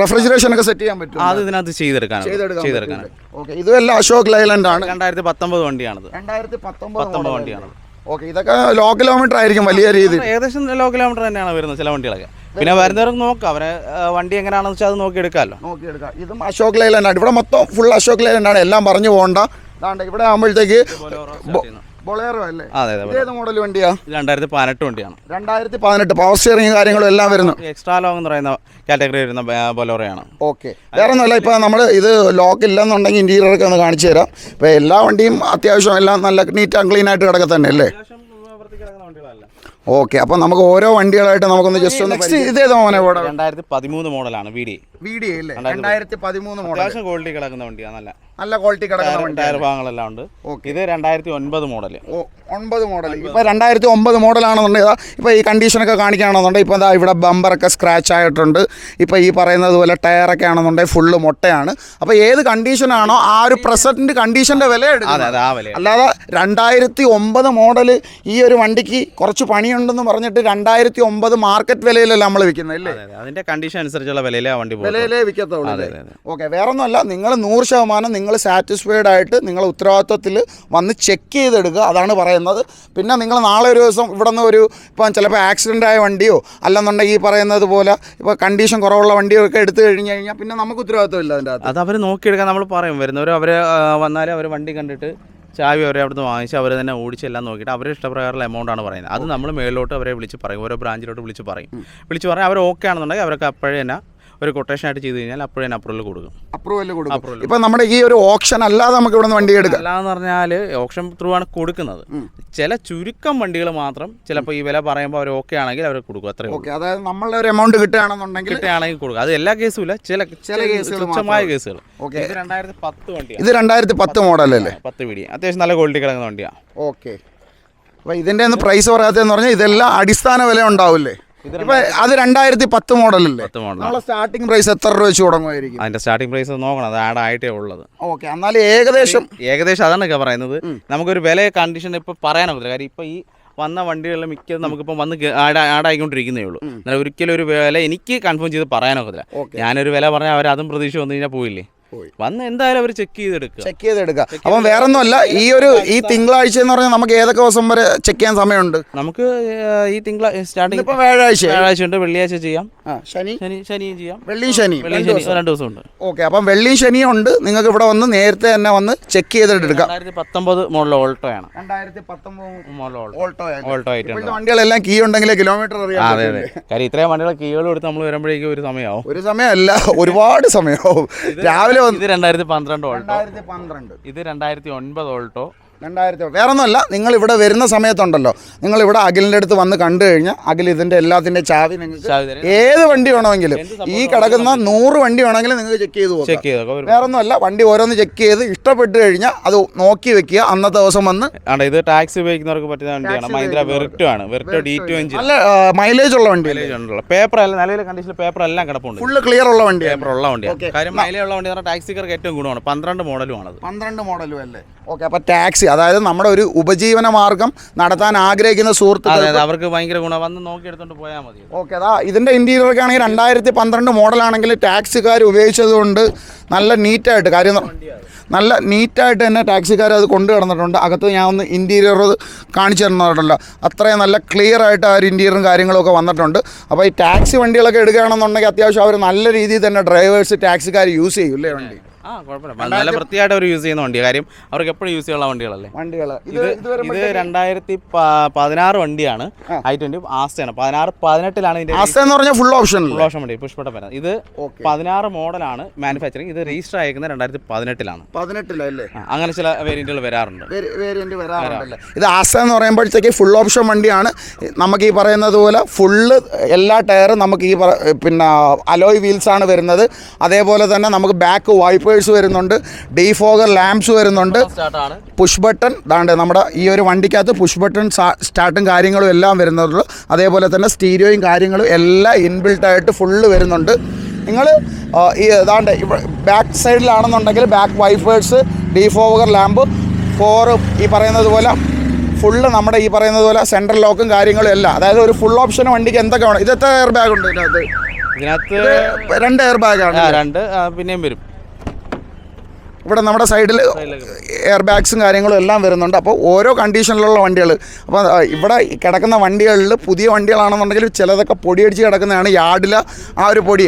[SPEAKER 1] റെഫ്രിജറേഷൻ ഒക്കെ സെറ്റ് ചെയ്യാൻ പറ്റും
[SPEAKER 2] അത് ഇതിനകത്ത് ചെയ്തെടുക്കാൻ ചെയ്തെടുക്കാൻ
[SPEAKER 1] ഓക്കെ ഇതുമെല്ലാം അശോക് ലൈലൻഡ് ആണ്.
[SPEAKER 2] രണ്ടായിരത്തി പത്തൊമ്പത് വണ്ടിയാണത്.
[SPEAKER 1] രണ്ടായിരത്തി പത്തൊമ്പത്
[SPEAKER 2] വണ്ടിയാണ്.
[SPEAKER 1] ഓക്കെ ഇതൊക്കെ ലോ കിലോമീറ്റർ ആയിരിക്കും വലിയ രീതിയിൽ.
[SPEAKER 2] ഏകദേശം ലോ കിലോമീറ്റർ തന്നെയാണ് വരുന്നത് ചില വണ്ടികളൊക്കെ. പിന്നെ വരുന്നവർക്ക് നോക്കാം. അവരെ വണ്ടി എങ്ങനെയാണെന്ന് വെച്ചാൽ അത് നോക്കി എടുക്കാമല്ലോ
[SPEAKER 1] നോക്കിയെടുക്കാം. ഇതും അശോക് ലൈലാൻഡ് ആണ്. ഇവിടെ മൊത്തം ഫുൾ അശോക് ആണ്. എല്ലാം പറഞ്ഞു പോകണ്ട. ഇവിടെ ആകുമ്പോഴത്തേക്ക് ബൊളേറോ അല്ലേ?
[SPEAKER 2] അതെ
[SPEAKER 1] മോഡൽ വണ്ടിയാ?
[SPEAKER 2] രണ്ടായിരത്തി പതിനെട്ട് വണ്ടിയാണ്.
[SPEAKER 1] രണ്ടായിരത്തി പതിനെട്ട് പവർ സ്റ്റിയറിംഗ് കാര്യങ്ങളും എല്ലാം വരുന്നു.
[SPEAKER 2] എക്സ്ട്രാ ലോങ് എന്ന് പറയുന്ന കാറ്റഗറി വരുന്ന ബൊലോറയാണ്
[SPEAKER 1] ഓക്കെ. വേറെ ഒന്നുമല്ല ഇപ്പോൾ നമ്മൾ ഇത് ലോക്ക് ഇല്ലെന്നുണ്ടെങ്കിൽ ഇന്റീരിയർ ഒക്കെ ഒന്ന് കാണിച്ചു തരാം. ഇപ്പോൾ എല്ലാ വണ്ടിയും അത്യാവശ്യം എല്ലാം നല്ല നീറ്റ് ആൻഡ് ക്ലീൻ ആയിട്ട് കിടക്കുക തന്നെ അല്ലേ ഓക്കെ അപ്പൊ നമുക്ക് ഓരോ വണ്ടികളായിട്ട് നമുക്കൊന്ന് ജസ്റ്റ് ഒന്ന് നെക്സ്റ്റ് ഇതേത് മോനെ
[SPEAKER 2] രണ്ടായിരത്തി പതിമൂന്ന് മോഡലാണ് വി ഡി
[SPEAKER 1] വി ഡി അല്ലേ? രണ്ടായിരത്തി പതിമൂന്ന് മോഡൽ
[SPEAKER 2] ക്വാളിറ്റി കിടക്കുന്ന വണ്ടിയാണ് നല്ല.
[SPEAKER 1] നല്ല ക്വാളിറ്റി കിടക്കുന്ന
[SPEAKER 2] ടയർ ഭാഗങ്ങളെല്ലാം ഉണ്ട്. ഇത് രണ്ടായിരത്തി ഒൻപത് മോഡൽ
[SPEAKER 1] ഓ ഒൻപത് മോഡൽ ഇപ്പോൾ രണ്ടായിരത്തി ഒമ്പത് മോഡലാണെന്നുണ്ടെങ്കിൽ ഇപ്പോൾ ഈ കണ്ടീഷനൊക്കെ കാണിക്കുകയാണെന്നുണ്ടെങ്കിൽ ഇപ്പോൾ ഇതാ ഇവിടെ ബമ്പറൊക്കെ സ്ക്രാച്ച് ആയിട്ടുണ്ട്. ഇപ്പോൾ ഈ പറയുന്നത് പോലെ ടയറൊക്കെ ആണെന്നുണ്ടെങ്കിൽ ഫുള്ള് മുട്ടയാണ്. അപ്പോൾ ഏത് കണ്ടീഷനാണോ ആ ഒരു പ്രസന്റ് കണ്ടീഷന്റെ വില എടുക്കുന്നത് അല്ലാതെ രണ്ടായിരത്തി ഒമ്പത് മോഡൽ ഈ ഒരു വണ്ടിക്ക് കുറച്ച് പണിയുണ്ടെന്ന് പറഞ്ഞിട്ട് രണ്ടായിരത്തി ഒമ്പത് മാർക്കറ്റ് വിലയിലല്ല നമ്മൾ വിൽക്കുന്നത് അല്ലേ
[SPEAKER 2] അതെ അതെ. അതിന്റെ കണ്ടീഷൻ അനുസരിച്ചുള്ള വിലയിലേ വണ്ടി
[SPEAKER 1] വിലയിലേ വിൽക്കത്തുള്ളൂ ഓക്കെ വേറെ ഒന്നുമല്ല നിങ്ങൾ നൂറ് ശതമാനം നിങ്ങൾ സാറ്റിസ്ഫൈഡ് ആയിട്ട് നിങ്ങൾ ഉത്തരവാദിത്വത്തിൽ വന്ന് ചെക്ക് ചെയ്തെടുക്കുക അതാണ് പറയുന്നത്. പിന്നെ നിങ്ങൾ നാളെ ഒരു ദിവസം ഇവിടെ നിന്ന് ഒരു ഇപ്പം ചിലപ്പോൾ ആക്സിഡന്റ് ആയ വണ്ടിയോ അല്ലെന്നുണ്ടെങ്കിൽ ഈ പറയുന്നത് പോലെ ഇപ്പോൾ കണ്ടീഷൻ കുറവുള്ള വണ്ടിയോ ഒക്കെ എടുത്തു കഴിഞ്ഞ് കഴിഞ്ഞാൽ പിന്നെ നമുക്ക് ഉത്തരവാദിത്വം ഇല്ല അതിന്റെ അകത്ത്.
[SPEAKER 2] അത് അവർ നോക്കിയെടുക്കാൻ നമ്മൾ പറയും. വരുന്നവർ അവർ വന്നാലും അവർ വണ്ടി കണ്ടിട്ട് ചാവി അവരെ അവിടുന്ന് വാങ്ങിച്ച് അവർ തന്നെ ഓടിച്ചെല്ലാം നോക്കിയിട്ട് അവരുടെ ഇഷ്ടപ്രകാരമുള്ള എമൗണ്ട് ആണ് പറയുന്നത്. അത് നമ്മൾ മേളിലോട്ട് അവരെ വിളിച്ച് പറയും. ഓരോ ബ്രാഞ്ചിലോട്ട് വിളിച്ച് പറയും. വിളിച്ച് പറഞ്ഞാൽ അവർ ഓക്കെ ആണെന്നുണ്ടെങ്കിൽ അവർക്ക് അപ്പോഴേ തന്നെ ഒരു കൊട്ടേഷൻ ആയിട്ട് ചെയ്ത് കഴിഞ്ഞാൽ അപ്പോഴേ അപ്രൂവൽ കൊടുക്കും.
[SPEAKER 1] അപ്രൂവൽ കൊടുക്കും. ഇപ്പൊ നമ്മുടെ ഈ ഒരു ഓപ്ഷൻ അല്ലാതെ നമുക്ക് ഇവിടെ വണ്ടി എടുക്കാം.
[SPEAKER 2] അല്ലാന്ന് പറഞ്ഞാൽ ഓപ്ഷൻ ത്രൂ ആണ് കൊടുക്കുന്നത്. ചില ചുരുക്കം വണ്ടികൾ മാത്രം ചിലപ്പോൾ ഈ വില പറയുമ്പോൾ അവർ ഓക്കെ ആണെങ്കിൽ അവർ കൊടുക്കും അത്രയും
[SPEAKER 1] ഓക്കെ അതായത് നമ്മളുടെ ഒരു എമൗണ്ട് കിട്ടുകയാണെന്നുണ്ടെങ്കിൽ
[SPEAKER 2] കിട്ടുകയാണെങ്കിൽ കൊടുക്കും. അത് എല്ലാ കേസും ഇല്ല. ചില
[SPEAKER 1] ചില കേസുകൾ
[SPEAKER 2] തുച്ഛമായ കേസുകൾ
[SPEAKER 1] ഓക്കെ
[SPEAKER 2] ഇത് രണ്ടായിരത്തി പത്ത് വണ്ടിയാണ്
[SPEAKER 1] ഇത് രണ്ടായിരത്തി പത്ത് മോഡലല്ലേ
[SPEAKER 2] പത്ത് പിടി അത്യാവശ്യം നല്ല ക്വാളിറ്റി കിടക്കുന്ന വണ്ടിയാണ്
[SPEAKER 1] ഓക്കെ അപ്പോൾ ഇതിന്റെ ഒന്ന് പ്രൈസ് പറയാത്തതെന്ന് പറഞ്ഞാൽ ഇതെല്ലാം അടിസ്ഥാന വില ഉണ്ടാവില്ലേ? ഇപ്പൊ അത് രണ്ടായിരത്തി പത്ത് മോഡലല്ലേ?
[SPEAKER 2] പത്ത് മോഡൽ.
[SPEAKER 1] നമ്മളെ സ്റ്റാർട്ടിംഗ് പ്രൈസ് എത്ര രൂപ വെച്ച് തുടങ്ങുമായിരിക്കും?
[SPEAKER 2] അതിന്റെ സ്റ്റാർട്ടിംഗ് പ്രൈസ് നോക്കണം അത് ആഡ് ആയിട്ടേ ഉള്ളത്.
[SPEAKER 1] ഓക്കെ എന്നാലും ഏകദേശം
[SPEAKER 2] ഏകദേശം അതാണ് ഒക്കെ പറയുന്നത്. നമുക്കൊരു വില കണ്ടീഷൻ ഇപ്പൊ പറയാനൊക്കത്തില്ല. കാര്യം ഇപ്പൊ ഈ വന്ന വണ്ടികളിൽ മിക്കതും നമുക്കിപ്പോൾ വന്ന് ആയിക്കൊണ്ടിരിക്കുന്നേ ഉള്ളൂ. എന്നാൽ ഒരിക്കലും ഒരു വില എനിക്ക് കൺഫേം ചെയ്ത് പറയാനൊക്കത്തില്ല. ഞാനൊരു വില പറഞ്ഞാൽ അവർ അതും പ്രതീക്ഷ വന്നു കഴിഞ്ഞാൽ പോയില്ലേ
[SPEAKER 1] പോയി.
[SPEAKER 2] വന്ന് എന്തായാലും അവർ ചെക്ക് ചെയ്തെടുക്കുക.
[SPEAKER 1] ചെക്ക് ചെയ്തെടുക്കുക. അപ്പം വേറെ ഒന്നുമല്ല ഈ ഒരു ഈ തിങ്കളാഴ്ച എന്ന് പറഞ്ഞാൽ നമുക്ക് ഏതൊക്കെ ദിവസം വരെ ചെക്ക് ചെയ്യാൻ സമയമുണ്ട്?
[SPEAKER 2] നമുക്ക് ഈ തിങ്കളാഴ്ച സ്റ്റാർട്ടിങ്
[SPEAKER 1] ഇപ്പം വ്യാഴാഴ്ച.
[SPEAKER 2] വ്യാഴാഴ്ച ഉണ്ട് വെള്ളിയാഴ്ച ചെയ്യാം.
[SPEAKER 1] ശനി?
[SPEAKER 2] ശനി ശനിയും ചെയ്യാം.
[SPEAKER 1] വെള്ളിയും ശനി
[SPEAKER 2] വെള്ളിയും ശനി രണ്ട് ദിവസം ഉണ്ട്
[SPEAKER 1] ഓക്കെ അപ്പം വെള്ളിയും ശനിയും ഉണ്ട്. നിങ്ങൾക്ക് ഇവിടെ വന്ന് നേരത്തെ തന്നെ വന്ന് ചെക്ക് ചെയ്തെടുക്കാം.
[SPEAKER 2] രണ്ടായിരത്തി പത്തൊമ്പത് മോഡൽ ഓൾട്ടോയാണ്
[SPEAKER 1] രണ്ടായിരത്തി പത്തൊമ്പത്
[SPEAKER 2] ഓൾട്ടോ
[SPEAKER 1] ഓൾട്ടോ
[SPEAKER 2] ആയിട്ടുണ്ട്.
[SPEAKER 1] വണ്ടികളെല്ലാം കീ ഉണ്ടെങ്കിലേ കിലോമീറ്റർ അറിയാം
[SPEAKER 2] അതെ അതെ. കാര്യം ഇത്രയും വണ്ടികൾ കീകൾ എടുത്ത് നമ്മൾ വരുമ്പോഴേക്കും ഒരു സമയമാവും.
[SPEAKER 1] ഒരു സമയമല്ല ഒരുപാട് സമയമാവും. രാവിലെ
[SPEAKER 2] ഇത് രണ്ടായിരത്തി പന്ത്രണ്ട് ഓൾട്ടോ.
[SPEAKER 1] രണ്ടായിരത്തി പന്ത്രണ്ട്.
[SPEAKER 2] ഇത് രണ്ടായിരത്തി ഒൻപത് ഓൾട്ടോ.
[SPEAKER 1] രണ്ടായിരത്തി വേറെ ഒന്നുമല്ല നിങ്ങൾ ഇവിടെ വരുന്ന സമയത്തുണ്ടല്ലോ. നിങ്ങൾ ഇവിടെ അഖിലിന്റെ അടുത്ത് വന്ന് കണ്ടു കഴിഞ്ഞാൽ അഖിൽ ഇതിന്റെ എല്ലാത്തിന്റെ ചാവി നിങ്ങൾക്ക് ഏത് വണ്ടി വേണമെങ്കിലും. ഈ കിടക്കുന്ന നൂറ് വണ്ടി വേണമെങ്കിലും നിങ്ങൾക്ക് ചെക്ക് ചെയ്ത് പോകും
[SPEAKER 2] വേറൊന്നുമല്ല
[SPEAKER 1] വേറെ ഒന്നുമല്ല വണ്ടി ഓരോന്ന് ചെക്ക് ചെയ്ത് ഇഷ്ടപ്പെട്ട് കഴിഞ്ഞാൽ അത് നോക്കി വെക്കുക. അന്നത്തെ ദിവസം വന്ന്
[SPEAKER 2] ഇത് ടാക്സി ഉപയോഗിക്കുന്നവർക്ക് പറ്റുന്ന വണ്ടിയാണ്. മഹീന്ദ്ര വെർട്ടോ ആണ് വെർട്ടോ ഡി ടു എഞ്ചിൻ
[SPEAKER 1] നല്ല മൈലേജ് ഉള്ള വണ്ടി
[SPEAKER 2] പേപ്പർ അല്ല നിലവിലെ കണ്ടീഷനിൽ പേപ്പർ എല്ലാം കിടപ്പുണ്ട്.
[SPEAKER 1] ഫുള്ള് ക്ലിയർ ഉള്ള വണ്ടി
[SPEAKER 2] പേപ്പർ ഉള്ള വണ്ടിയാണ്. കാര്യം മൈലേജ് ഉള്ള വണ്ടി പറഞ്ഞാൽ ടാക്സിക്കാർക്ക് ഏറ്റവും ഗുണമാണ്. പന്ത്രണ്ട് മോഡലും ആണ്
[SPEAKER 1] പന്ത്രണ്ട് മോഡലും അല്ലേ? ഓക്കെ അപ്പോൾ ടാക്സി അതായത് നമ്മുടെ ഒരു ഉപജീവന മാർഗം നടത്താൻ ആഗ്രഹിക്കുന്ന സുഹൃത്തുക്കൾ
[SPEAKER 2] അവർക്ക് ഭയങ്കര ഗുണം. വന്ന് നോക്കി എടുത്തോണ്ട് പോയാൽ മതി.
[SPEAKER 1] ഓക്കെ അതാ ഇതിന്റെ ഇന്റീരിയറൊക്കെ ആണെങ്കിൽ രണ്ടായിരത്തി പന്ത്രണ്ട് മോഡലാണെങ്കിൽ ടാക്സിക്കാർ ഉപയോഗിച്ചത് കൊണ്ട് നല്ല നീറ്റായിട്ട് കാര്യം നല്ല നീറ്റായിട്ട് തന്നെ ടാക്സിക്കാർ അത് കൊണ്ടു കിടന്നിട്ടുണ്ട് അകത്ത് ഞാൻ ഒന്ന് ഇന്റീരിയർ കാണിച്ചു തന്നിട്ടുണ്ടല്ലോ അത്രയും നല്ല ക്ലിയർ ആയിട്ട് ആ ഒരു ഇന്റീരിയറും കാര്യങ്ങളൊക്കെ വന്നിട്ടുണ്ട്. അപ്പോൾ ഈ ടാക്സി വണ്ടികളൊക്കെ എടുക്കുകയാണെന്നുണ്ടെങ്കിൽ അത്യാവശ്യം അവർ നല്ല രീതിയിൽ തന്നെ ഡ്രൈവേഴ്സ് ടാക്സിക്കാർ യൂസ് ചെയ്യും അല്ലേ വണ്ടി?
[SPEAKER 2] ആ കുഴപ്പമില്ല. നല്ല വൃത്തിയായിട്ട് അവർ യൂസ് ചെയ്യുന്ന വണ്ടിയാണ് കാര്യം അവർക്ക് എപ്പോഴും യൂസ് ചെയ്യാനുള്ള വണ്ടികളല്ലേ?
[SPEAKER 1] വണ്ടികൾ ഇത്
[SPEAKER 2] ഇത് രണ്ടായിരത്തി പതിനാറ് വണ്ടിയാണ്. ഐ ട്വന്റി ആസ്റ്റയാണ്. പതിനാറ് പതിനെട്ടിലാണ് ഇതിന്റെ
[SPEAKER 1] ആസ്ത എന്ന് പറഞ്ഞാൽ ഫുൾ ഓപ്ഷൻ
[SPEAKER 2] ഫുൾ ഓപ്ഷൻ വണ്ടി പുഷ്പട്ട വരുന്നത് ഇത് പതിനാറ് മോഡലാണ് മാനുഫാക്ചറിങ് ഇത് രജിസ്റ്റർ അയക്കുന്നത് രണ്ടായിരത്തി പതിനെട്ടിലാണ്.
[SPEAKER 1] പതിനെട്ടിലല്ലേ?
[SPEAKER 2] അങ്ങനെ ചില വേരിയന്റുകൾ വരാറുണ്ട്.
[SPEAKER 1] വേരിയന്റ് വരാറുണ്ടല്ലേ? ഇത് ആസ എന്ന് പറയുമ്പോഴത്തേക്ക് ഫുൾ ഓപ്ഷൻ വണ്ടിയാണ്. നമുക്ക് ഈ പറയുന്നത് പോലെ ഫുള്ള് എല്ലാ ടയറും നമുക്ക് ഈ പിന്നെ അലോയ് വീൽസ് ആണ് വരുന്നത്. അതേപോലെ തന്നെ നമുക്ക് ബാക്ക് വൈപ്പേഴ്സ് വരുന്നുണ്ട് ഡീഫോഗർ ലാംപ്സ് വരുന്നുണ്ട്. പുഷ് ബട്ടൺ ദാണ്ട് നമ്മുടെ ഈ ഒരു വണ്ടിക്കകത്ത് പുഷ് ബട്ടൺ സ്റ്റാർട്ടും കാര്യങ്ങളും എല്ലാം വരുന്നുള്ളൂ. അതേപോലെ തന്നെ സ്റ്റീരിയോയും കാര്യങ്ങളും എല്ലാം ഇൻബിൽട്ടായിട്ട് ഫുള്ള് വരുന്നുണ്ട്. നിങ്ങൾ ഈ ഏതാണ്ട് back സൈഡിലാണെന്നുണ്ടെങ്കിൽ back wipers defogger lamp for ഈ പറയുന്നത് പോലെ ഫുള്ള് നമ്മുടെ ഈ പറയുന്നത് പോലെ സെൻട്രൽ ലോക്കും കാര്യങ്ങളും എല്ലാം. അതായത് ഒരു ഫുൾ ഓപ്ഷൻ വണ്ടിക്ക് എന്തൊക്കെ വേണം? ഇത് എത്ര എയർ ബാഗ് ഉണ്ട് ഇതിനകത്ത്?
[SPEAKER 2] ഇതിനകത്ത്
[SPEAKER 1] രണ്ട് എയർ ബാഗാണ്
[SPEAKER 2] ആണ് രണ്ട് പിന്നെയും വരും.
[SPEAKER 1] ഇവിടെ നമ്മുടെ സൈഡിൽ എയർ ബാഗ്സും കാര്യങ്ങളും എല്ലാം വരുന്നുണ്ട്. അപ്പോൾ ഓരോ കണ്ടീഷനിലുള്ള വണ്ടികൾ അപ്പോൾ ഇവിടെ കിടക്കുന്ന വണ്ടികളിൽ പുതിയ വണ്ടികളാണെന്നുണ്ടെങ്കിൽ ചിലതൊക്കെ പൊടിയടിച്ച് കിടക്കുന്നതാണ് യാർഡിൽ ആ ഒരു പൊടി.